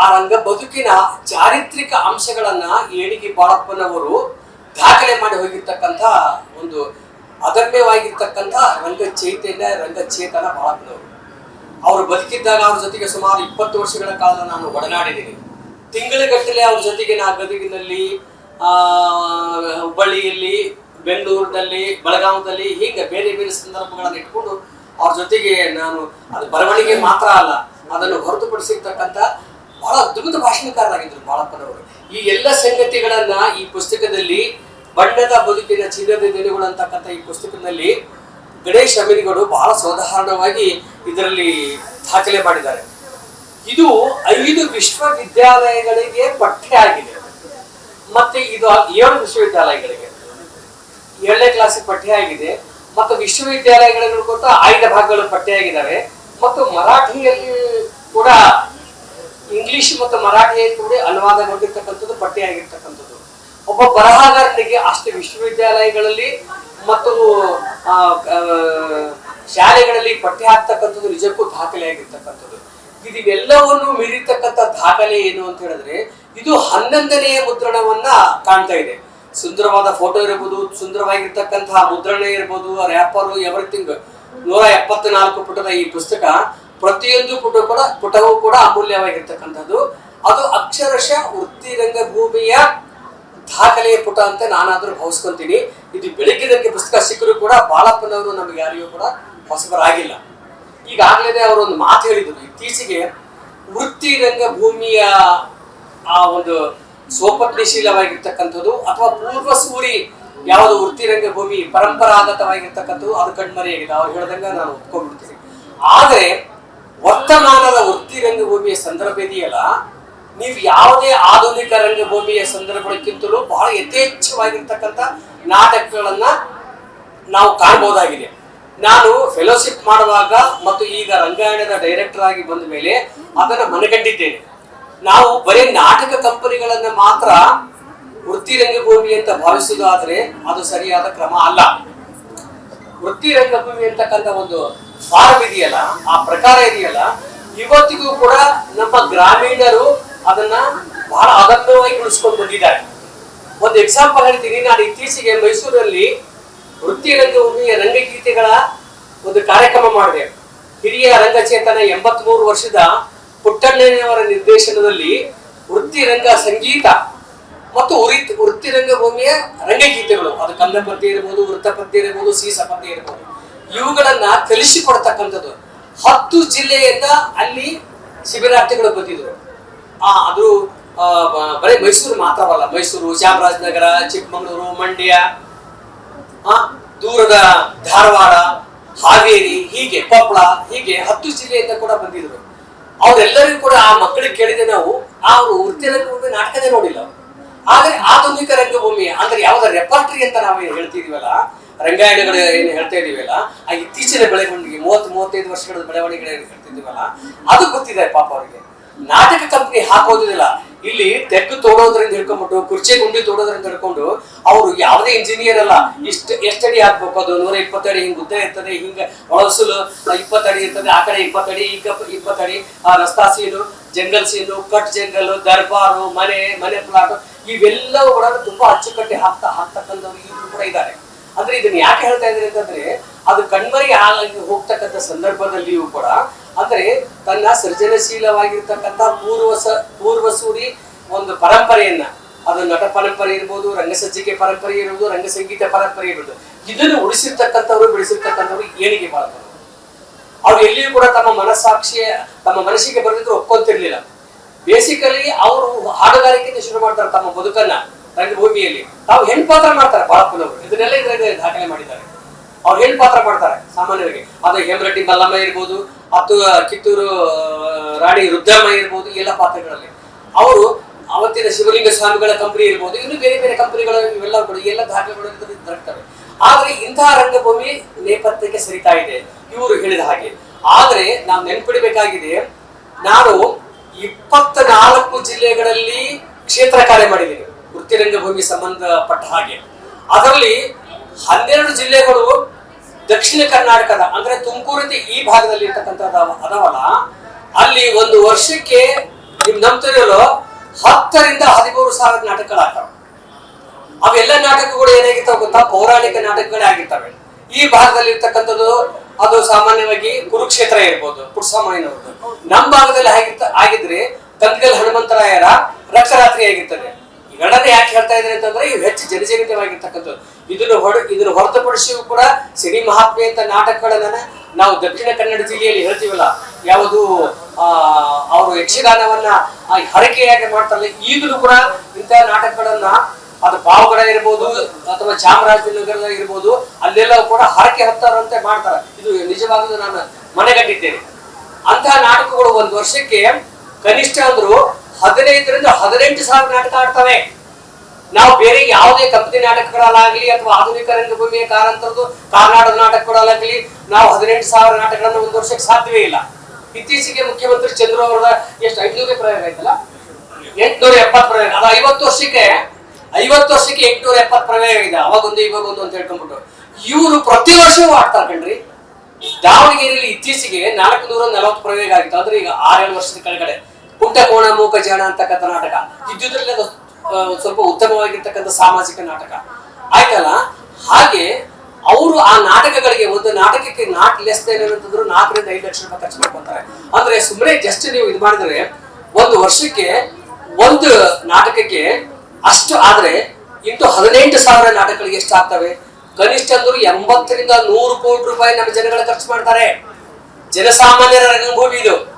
ಆ ರಂಗ ಬದುಕಿನ ಚಾರಿತ್ರಿಕ ಅಂಶಗಳನ್ನ ಏಣಿಗೆ ಬಾಳಪ್ಪನವರು ದಾಖಲೆ ಮಾಡಿ ಹೋಗಿರ್ತಕ್ಕಂಥ ಒಂದು ಅದಮ್ಯವಾಗಿರ್ತಕ್ಕಂಥ ರಂಗ ಚೈತನ್ಯ, ರಂಗ ಚೇತನ ಬಾಳಪ್ಪನವರು. ಅವರು ಬದುಕಿದ್ದಾಗ ಅವ್ರ ಜೊತೆಗೆ ಸುಮಾರು ಇಪ್ಪತ್ತು ವರ್ಷಗಳ ಕಾಲ ನಾನು ಒಡನಾಡಿದ್ದೀನಿ. ತಿಂಗಳಗಟ್ಟಲೆ ಅವ್ರ ಜೊತೆಗೆ ನಾ ಗದಗಿನಲ್ಲಿ ಹುಬ್ಬಳ್ಳಿಯಲ್ಲಿ, ಬೆಂಗಳೂರಿನಲ್ಲಿ, ಬೆಳಗಾವದಲ್ಲಿ ಹೀಗೆ ಬೇರೆ ಬೇರೆ ಸಂದರ್ಭಗಳನ್ನು ಇಟ್ಕೊಂಡು ಅವ್ರ ಜೊತೆಗೆ ನಾನು ಅದು ಬರವಣಿಗೆ ಮಾತ್ರ ಅಲ್ಲ, ಅದನ್ನು ಹೊರತುಪಡಿಸಿರ್ತಕ್ಕಂಥ ಬಹಳ ಅದ್ಭುತ ಭಾಷಣಕಾರರಾಗಿದ್ದರು ಬಾಳಪ್ಪನವರು. ಈ ಎಲ್ಲ ಸಂಗತಿಗಳನ್ನ ಈ ಪುಸ್ತಕದಲ್ಲಿ ಬಣ್ಣದ ಬದುಕಿನ ಚಿನ್ನದ ದಿನಗಳು ಅಂತಕ್ಕಂಥ ಈ ಪುಸ್ತಕದಲ್ಲಿ ಗಣೇಶ್ ಅಮಿನಿಗಳು ಬಹಳ ಸಾಧಾರಣವಾಗಿ ಇದರಲ್ಲಿ ದಾಖಲೆ ಮಾಡಿದ್ದಾರೆ. ಇದು ಐದು ವಿಶ್ವವಿದ್ಯಾಲಯಗಳಿಗೆ ಪಠ್ಯ ಆಗಿದೆ. ಮತ್ತೆ ಇದು ಏಳು ವಿಶ್ವವಿದ್ಯಾಲಯಗಳಿಗೆ. ಏಳನೇ ಕ್ಲಾಸಿಗೆ ಪಠ್ಯ ಆಗಿದೆ. ಮತ್ತು ವಿಶ್ವವಿದ್ಯಾಲಯಗಳಿಗೂ ಕೂಡ ಆಯ್ದ ಭಾಗಗಳು ಪಠ್ಯ ಆಗಿದ್ದಾವೆ. ಮತ್ತು ಮರಾಠಿಯಲ್ಲಿ ಕೂಡ ಇಂಗ್ಲಿಷ್ ಮತ್ತು ಮರಾಠಿಯಲ್ಲಿ ಕೂಡ ಅನುವಾದಗೊಂಡಿರ್ತಕ್ಕಂಥದ್ದು ಪಟ್ಟಿಯಾಗಿರ್ತಕ್ಕಂಥದ್ದು ಒಬ್ಬ ಬರಹಗಾರನಿಗೆ ಅಷ್ಟು ವಿಶ್ವವಿದ್ಯಾಲಯಗಳಲ್ಲಿ ಮತ್ತು ಶಾಲೆಗಳಲ್ಲಿ ಪಠ್ಯ ಹಾಕ್ತಕ್ಕಂಥದ್ದು ನಿಜಕ್ಕೂ ದಾಖಲೆ ಆಗಿರ್ತಕ್ಕಂಥದ್ದು ಇವೆಲ್ಲವನ್ನು ಮೀರಿರ್ತಕ್ಕಂಥ ದಾಖಲೆ ಏನು ಅಂತ ಹೇಳಿದ್ರೆ, ಇದು ಹನ್ನೊಂದನೆಯ ಮುದ್ರಣವನ್ನ ಕಾಣ್ತಾ ಇದೆ. ಸುಂದರವಾದ ಫೋಟೋ ಇರಬಹುದು ಸುಂದರವಾಗಿರ್ತಕ್ಕಂತಹ ಮುದ್ರಣ ಇರಬಹುದು ರ್ಯಾಪರ್ ಎವ್ರಿಥಿಂಗ್ ನೂರ ಎಪ್ಪತ್ನಾಲ್ಕು ಪುಟದ ಈ ಪುಸ್ತಕ ಪ್ರತಿಯೊಂದು ಪುಟ ಕೂಡ ಪುಟವೂ ಕೂಡ ಅಮೂಲ್ಯವಾಗಿರ್ತಕ್ಕಂಥದ್ದು. ಅದು ಅಕ್ಷರಶಃ ವೃತ್ತಿ ರಂಗಭೂಮಿಯ ದಾಖಲೆಯ ಪುಟ ಅಂತ ನಾನಾದ್ರೂ ಭಾವಿಸ್ಕೊಂತೀನಿ. ಇದು ಬೆಳಗ್ಗೆದಕ್ಕೆ ಪುಸ್ತಕ ಸಿಕ್ಕರೂ ಕೂಡ ಬಾಳಪ್ಪನವರು ನಮಗೆ ಯಾರಿಗೂ ಕೂಡ ಹೊಸಬರಾಗಿಲ್ಲ ಈಗಾಗಲೇ ಅವರು ಒಂದು ಮಾತು ಹೇಳಿದರು. ಇತ್ತೀಚೆಗೆ ವೃತ್ತಿ ರಂಗಭೂಮಿಯ ಆ ಒಂದು ಸೋಪತ್ನಿಶೀಲವಾಗಿರ್ತಕ್ಕಂಥದ್ದು ಅಥವಾ ಪೂರ್ವ ಸೂರಿ ಯಾವುದು ವೃತ್ತಿ ರಂಗಭೂಮಿ ಪರಂಪರಾಗತವಾಗಿರ್ತಕ್ಕಂಥದ್ದು ಅದು ಕಣ್ಮರೆಯಾಗಿದೆ. ಅವ್ರು ಹೇಳ್ದಂಗ ನಾನು ಒಪ್ಕೊಂಡ್ಬಿಡ್ತೀನಿ. ಆದರೆ ವರ್ತಮಾನದ ವೃತ್ತಿ ರಂಗಭೂಮಿಯ ಸಂದರ್ಭ ಇದೆಯಲ್ಲ, ನೀವು ಯಾವುದೇ ಆಧುನಿಕ ರಂಗಭೂಮಿಯ ಸಂದರ್ಭಕ್ಕಿಂತಲೂ ಬಹಳ ಯಥೇಚ್ಛವಾಗಿರ್ತಕ್ಕಂಥ ನಾಟಕಗಳನ್ನ ನಾವು ಕಾಣಬಹುದಾಗಿದೆ ನಾನು ಫೆಲೋಶಿಪ್ ಮಾಡುವಾಗ ಮತ್ತು ಈಗ ರಂಗಾಯಣದ ಡೈರೆಕ್ಟರ್ ಆಗಿ ಬಂದ ಮೇಲೆ ಅದನ್ನು ಮನಗಂಡಿದ್ದೇನೆ. ನಾವು ಬರೀ ನಾಟಕ ಕಂಪನಿಗಳನ್ನ ಮಾತ್ರ ವೃತ್ತಿ ರಂಗಭೂಮಿ ಅಂತ ಭಾವಿಸುವುದಾದ್ರೆ ಅದು ಸರಿಯಾದ ಕ್ರಮ ಅಲ್ಲ. ವೃತ್ತಿ ರಂಗಭೂಮಿ ಅಂತಕ್ಕಂಥ ಒಂದು ಫಾರ್ಮ್ ಇದೆಯಲ್ಲ, ಆ ಪ್ರಕಾರ ಇದೆಯಲ್ಲ, ಇವತ್ತಿಗೂ ಕೂಡ ನಮ್ಮ ಗ್ರಾಮೀಣರು ಅದನ್ನ ಬಹಳ ಅಗತ್ಯವಾಗಿ ಉಳಿಸ್ಕೊಂಡು ಬಂದಿದ್ದಾರೆ. ಒಂದು ಎಕ್ಸಾಂಪಲ್ ಹೇಳ್ತೀನಿ, ನಾನು ಇತ್ತೀಚೆಗೆ ಮೈಸೂರಲ್ಲಿ ವೃತ್ತಿ ರಂಗಭೂಮಿಯ ರಂಗಗೀತೆಗಳ ಒಂದು ಕಾರ್ಯಕ್ರಮ ಮಾಡಿದೆ. ಹಿರಿಯ ರಂಗಚೇತನ ಎಂಬತ್ಮೂರು ವರ್ಷದ ಪುಟ್ಟಣ್ಣನವರ ನಿರ್ದೇಶನದಲ್ಲಿ ವೃತ್ತಿ ರಂಗ ಸಂಗೀತ ಮತ್ತು ವೃತ್ತಿ ವೃತ್ತಿ ರಂಗಭೂಮಿಯ ರಂಗಗೀತೆಗಳು. ಅದು ಕಂದ ಪದ್ಯ ಇರ್ಬೋದು, ವೃತ್ತಪದ್ಯ ಇರ್ಬೋದು ಸೀಸ ಪದ್ಯ ಇರ್ಬೋದು. ಇವುಗಳನ್ನ ಕಲಿಸಿಕೊಡ್ತಕ್ಕಂಥದ್ದು ಹತ್ತು ಜಿಲ್ಲೆಯಿಂದ ಅಲ್ಲಿ ಶಿಬಿರಾರ್ಥಿಗಳು ಬಂದಿದ್ರು. ಆ, ಅದು ಬರೀ ಮೈಸೂರು ಮಾತ್ರವಲ್ಲ. ಮೈಸೂರು, ಚಾಮರಾಜನಗರ, ಚಿಕ್ಕಮಗಳೂರು, ಮಂಡ್ಯ ದೂರದ ಧಾರವಾಡ, ಹಾವೇರಿ, ಹೀಗೆ ಕೊಪ್ಪಳ, ಹೀಗೆ ಹತ್ತು ಜಿಲ್ಲೆಯಿಂದ ಕೂಡ ಬಂದಿದ್ರು. ಅವರೆಲ್ಲರಿಗೂ ಕೂಡ ಆ ಮಕ್ಕಳಿಗೆ ಕೇಳಿದೆ ನಾವು ಅವರು ವೃತ್ತಿ ರಂಗಭೂಮಿ ನಾಟಕನೇ ನೋಡಿಲ್ಲ ಆದರೆ ಆಧುನಿಕ ರಂಗಭೂಮಿ, ಅಂದ್ರೆ ಯಾವ್ದು ರೆಪಾರ್ಟರಿ ಅಂತ ನಾವು ಹೇಳ್ತಿದೀವಲ್ಲ ರಂಗಾಯಣಗಳು ಏನು ಹೇಳ್ತಾ ಇದೀವಲ್ಲ, ಆ ಇತ್ತೀಚಿನ ಬೆಳವಣಿಗೆ, ಮೂವತ್ತು, ಮೂವತ್ತೈದು ವರ್ಷಗಳ ಬೆಳವಣಿಗೆ ಹೇಳ್ತಿದ್ದೀವಲ್ಲ ಅದು ಗೊತ್ತಿದೆ ಪಾಪ ಅವರಿಗೆ. ನಾಟಕ ಕಂಪನಿ ಹಾಕೋದಿಲ್ಲ. ಇಲ್ಲಿ ತೆಗ್ಗು ತೋಡೋದ್ರಿಂದ ಹಿಡ್ಕೊಂಡ್ಬಿಟ್ಟು, ಕುರ್ಚಿ ಗುಂಡಿ ತೋಡೋದ್ರಿಂದ ಹಿಡ್ಕೊಂಡು, ಅವರು ಯಾವುದೇ ಇಂಜಿನಿಯರ್ ಅಲ್ಲ. ಇಷ್ಟು, ಎಷ್ಟಡಿ ಹಾಕ್ಬೇಕು ಅದು ನೂರ ಇಪ್ಪತ್ತಡಿ ಹಿಂಗ್ ಉದ್ದ ಇರ್ತದೆ, ಹಿಂಗ ಒಳಸಲು ಇಪ್ಪತ್ತಡಿ ಇರ್ತದೆ, ಆ ಕಡೆ ಇಪ್ಪತ್ತಡಿ, ಈ ಇಪ್ಪತ್ತಡಿ, ಆ ರಸ್ತಾ scene, jungle scene, cut jungle, ದರ್ಬಾರು, ಮನೆ ಮನೆ ಪ್ಲಾಟ್ ಇವೆಲ್ಲವೂ ಕೂಡ ತುಂಬಾ ಅಚ್ಚುಕಟ್ಟಿ ಹಾಕ್ತಾ, ಹಾಕ್ತಕ್ಕಂಥವ್ರು ಇವರು ಕೂಡ ಇದ್ದಾರೆ. ಅಂದ್ರೆ ಇದನ್ನ ಯಾಕೆ ಹೇಳ್ತಾ ಇದ್ದಾರೆ ಅಂತಂದ್ರೆ, ಅದು ಕಣ್ಮರಿ ಆಗಿ ಹೋಗ್ತಕ್ಕಂಥ ಸಂದರ್ಭದಲ್ಲಿಯೂ ಕೂಡ, ಅಂದ್ರೆ ತನ್ನ ಸೃಜನಶೀಲವಾಗಿರ್ತಕ್ಕಂಥ ಪೂರ್ವಸ, ಪೂರ್ವಸೂರಿ ಒಂದು ಪರಂಪರೆಯನ್ನ, ಅದು ನಟ ಪರಂಪರೆ ಇರ್ಬೋದು ರಂಗಸಜ್ಜಿಕೆ ಪರಂಪರೆ ಇರ್ಬೋದು, ರಂಗ ಸಂಗೀತ ಪರಂಪರೆ ಇರ್ಬೋದು, ಇದನ್ನು ಉಳಿಸಿರ್ತಕ್ಕಂಥವ್ರು, ಬೆಳೆಸಿರ್ತಕ್ಕಂಥವ್ರು ಏನಿಗೆ ಮಾಡ್ತಾರೆ ಅವ್ರು ಎಲ್ಲಿಯೂ ಕೂಡ ತಮ್ಮ ಮನಸ್ಸಾಕ್ಷಿಯ, ತಮ್ಮ ಮನಸ್ಸಿಗೆ ಬರೆದಿದ್ರು ಒಪ್ಕೊಂತಿರ್ಲಿಲ್ಲ. ಬೇಸಿಕಲಿ ಅವರು ಹಾಡುಗಾರಿಕೆಯಿಂದ ಶುರು ಮಾಡ್ತಾರೆ ತಮ್ಮ ಬದುಕನ್ನ. ರಂಗಭೂಮಿಯಲ್ಲಿ ತಾವು ಹೆಣ್ಣು ಪಾತ್ರ ಮಾಡ್ತಾರೆ ಬಾಳಪ್ಪನವರು ಇದನ್ನೆಲ್ಲ ಇದರಲ್ಲಿ ದಾಖಲೆ ಮಾಡಿದ್ದಾರೆ. ಅವ್ರು ಹೆಣ್ಣು ಪಾತ್ರ ಮಾಡ್ತಾರೆ ಸಾಮಾನ್ಯವಾಗಿ ಅದು ಹೇಮರೆಡ್ಡಿ ಮಲ್ಲಮ್ಮ ಇರ್ಬೋದು, ಅಥವಾ ಕಿತ್ತೂರು ರಾಣಿ ರುದ್ರಮ್ಮ ಇರ್ಬೋದು ಎಲ್ಲ ಪಾತ್ರಗಳಲ್ಲಿ. ಅವರು ಅವತ್ತಿನ ಶಿವಲಿಂಗ ಸ್ವಾಮಿಗಳ ಕಂಪನಿ ಇರ್ಬೋದು, ಇನ್ನು ಬೇರೆ ಬೇರೆ ಕಂಪನಿಗಳು ಇವೆಲ್ಲ ಕೂಡ ಎಲ್ಲ ದಾಖಲೆಗಳು ದೊರಕ್ತವೆ. ಆದರೆ ಇಂತಹ ರಂಗಭೂಮಿ ನೇಪಥ್ಯಕ್ಕೆ ಸರಿತಾ ಇದೆ. ಇವರು ಹೇಳಿದ ಹಾಗೆ. ಆದರೆ ನಾವು ನೆನ್ಪಿಡಬೇಕಾಗಿದೆ, ನಾನು ಇಪ್ಪತ್ನಾಲ್ಕು ಜಿಲ್ಲೆಗಳಲ್ಲಿ ಕ್ಷೇತ್ರ ಕಾರ್ಯ ಮಾಡಿದ್ದೀನಿ. ವೃತ್ತಿ ರಂಗಭೂಮಿ ಸಂಬಂಧಪಟ್ಟ ಹಾಗೆ. ಅದರಲ್ಲಿ ಹನ್ನೆರಡು ಜಿಲ್ಲೆಗಳು ದಕ್ಷಿಣ ಕರ್ನಾಟಕದ, ಅಂದ್ರೆ ತುಮಕೂರಿಂದ ಈ ಭಾಗದಲ್ಲಿ ಇರ್ತಕ್ಕಂಥ ಅದವಲ್ಲ. ಅಲ್ಲಿ ಒಂದು ವರ್ಷಕ್ಕೆ ನಿಮ್ ನಂಬ್ತಿರೋ ಹತ್ತರಿಂದ ಹದಿಮೂರು ಸಾವಿರ ನಾಟಕಗಳಾಗ್ತವೆ. ಅವೆಲ್ಲ ನಾಟಕಗಳು ಏನಾಗಿರ್ತಾವೆ ಗೊತ್ತಾ? ಪೌರಾಣಿಕ ನಾಟಕಗಳೇ ಆಗಿರ್ತವೆ. ಈ ಭಾಗದಲ್ಲಿ ಇರ್ತಕ್ಕಂಥದ್ದು ಅದು ಸಾಮಾನ್ಯವಾಗಿ ಕುರುಕ್ಷೇತ್ರ ಇರ್ಬೋದು ಪುಟ್ಸಮ್ಮನವ್ರದ್ದು ನಮ್ಮ ಭಾಗದಲ್ಲಿ ಆಗಿದ್ರೆ ತಂಗಲ್ ಹನುಮಂತರಾಯರ ರಕ್ಷರಾತ್ರಿ ಆಗಿರ್ತದೆ. ಇವೆಲ್ಲನೇ ಯಾಕೆ ಹೇಳ್ತಾ ಇದ್ದಾರೆ ಅಂತಂದ್ರೆ ಇವು ಹೆಚ್ಚು ಜನಜನಿತವಾಗಿರ್ತಕ್ಕಂಥದ್ದು ಇದನ್ನು ಹೊರ ಇದನ್ನು ಹೊರತುಪಡಿಸಿಯೂ ಕೂಡ ಸಿರಿ ಮಹಾತ್ಮೆ ಅಂತ ನಾಟಕಗಳನ್ನ ನಾವು ದಕ್ಷಿಣ ಕನ್ನಡ ಜಿಲ್ಲೆಯಲ್ಲಿ ಹೇಳ್ತೀವಲ್ಲ, ಯಾವುದು ಅವರು ಯಕ್ಷಗಾನವನ್ನ ಹರಕೆಯಾಗಿ ಮಾಡ್ತಾರಲ್ಲ, ಈಗಲೂ ಕೂಡ ಇಂತಹ ನಾಟಕಗಳನ್ನ, ಅದು ಪಾವಗಡ ಇರ್ಬೋದು, ಅಥವಾ ಚಾಮರಾಜನಗರ ಇರ್ಬೋದು ಅಲ್ಲೆಲ್ಲ ಕೂಡ ಹರಕೆ ಹತ್ತಾರಂತೆ ಮಾಡ್ತಾರೆ. ಇದು ನಿಜವಾಗ್ಲೂ ನಾನು ಮನೆಗಟ್ಟಿದ್ದೇನೆ ಅಂತಹ ನಾಟಕಗಳು ಒಂದು ವರ್ಷಕ್ಕೆ ಕನಿಷ್ಠ ಅಂದ್ರು ಹದಿನೈದರಿಂದ ಹದಿನೆಂಟು ಸಾವಿರ ನಾಟಕ ಆಡ್ತವೆ. ನಾವು ಬೇರೆ ಯಾವುದೇ ಕಂಪನಿ ನಾಟಕಗಳಲ್ಲಾಗಲಿ ಅಥವಾ ಆಧುನಿಕ ರಂಗಭೂಮಿಯ ಕಾರಂತರದ್ದು ಕಾರ್ನಾಟಕ ನಾಟಕಗಳಲ್ಲಾಗಲಿ ನಾವು ಹದಿನೆಂಟು ಸಾವಿರ ನಾಟಕಗಳನ್ನು ಒಂದು ವರ್ಷಕ್ಕೆ ಸಾಧ್ಯವೇ ಇಲ್ಲ. ಇತ್ತೀಚೆಗೆ ಮುಖ್ಯಮಂತ್ರಿ ಚಂದ್ರ ಅವರದ ಎಷ್ಟು, ಐದುನೂರೇ ಪ್ರಯೋಗ ಆಯ್ತಲ್ಲ? ಎಂಟುನೂರ ಎಪ್ಪತ್ತು ಪ್ರಯೋಗ, ಅದು ಐವತ್ತು ವರ್ಷಕ್ಕೆ ಐವತ್ತು ವರ್ಷಕ್ಕೆ ಎಂಟುನೂರ ಎಪ್ಪತ್ತು ಪ್ರಯೋಗ ಇದೆ, ಅವಾಗೊಂದು, ಇವಾಗೊಂದು ಅಂತ ಹೇಳ್ಕೊಂಡ್ಬಿಟ್ಟು. ಇವರು ಪ್ರತಿ ವರ್ಷವೂ ಆಡ್ತಾರೆ ಕಣ್ರಿ. ದಾವಣಗೆರೆಯಲ್ಲಿ ಇತ್ತೀಚೆಗೆ ನಾಲ್ಕು ನೂರ ನಲವತ್ತು ಪ್ರಯೋಗ ಆಗಿತ್ತು ಅಂದ್ರೆ ಈಗ ಆರೇಳು ವರ್ಷದ ಕೆಳಗಡೆ. ಪುಟ್ಟಕೋಣ ಮೂಕ, ಜಾಣ ಅಂತಕ್ಕಂಥ ನಾಟಕ. ಇದ್ದುದ್ರಲ್ಲಿ ಅದು ಸ್ವಲ್ಪ ಉತ್ತಮವಾಗಿರ್ತಕ್ಕಂಥ ಸಾಮಾಜಿಕ ನಾಟಕ. ಆಯ್ತಲ್ಲ? ಹಾಗೆ ಅವರು ಆ ನಾಟಕಗಳಿಗೆ ಒಂದು ನಾಟಕಕ್ಕೆ ನಾಟ್ ಲೆಸ್ ಏನಂತಂದ್ರು ನಾಲ್ಕರಿಂದ ಐದು ಲಕ್ಷ ರೂಪಾಯಿ ಖರ್ಚು ಮಾಡ್ಕೊತಾರೆ. ಅಂದ್ರೆ ಸುಮ್ಮನೆ ಜಸ್ಟ್ ನೀವು ಇದು ಮಾಡಿದ್ರೆ ಒಂದು ವರ್ಷಕ್ಕೆ ಒಂದು ನಾಟಕಕ್ಕೆ ಅಷ್ಟು ಆದ್ರೆ ಇಂಟು ಹದಿನೆಂಟು ಸಾವಿರ ನಾಟಕಗಳಿಗೆ ಎಷ್ಟು ಆಗ್ತವೆ? ಕನಿಷ್ಠ ಅಂದ್ರು ಎಂಬತ್ತರಿಂದ ನೂರು ಕೋಟಿ ರೂಪಾಯಿ ನಮ್ಮ ಜನಗಳ ಖರ್ಚು ಮಾಡ್ತಾರೆ. ಜನಸಾಮಾನ್ಯರ ರಂಗಭೂಮಿ ಇದು.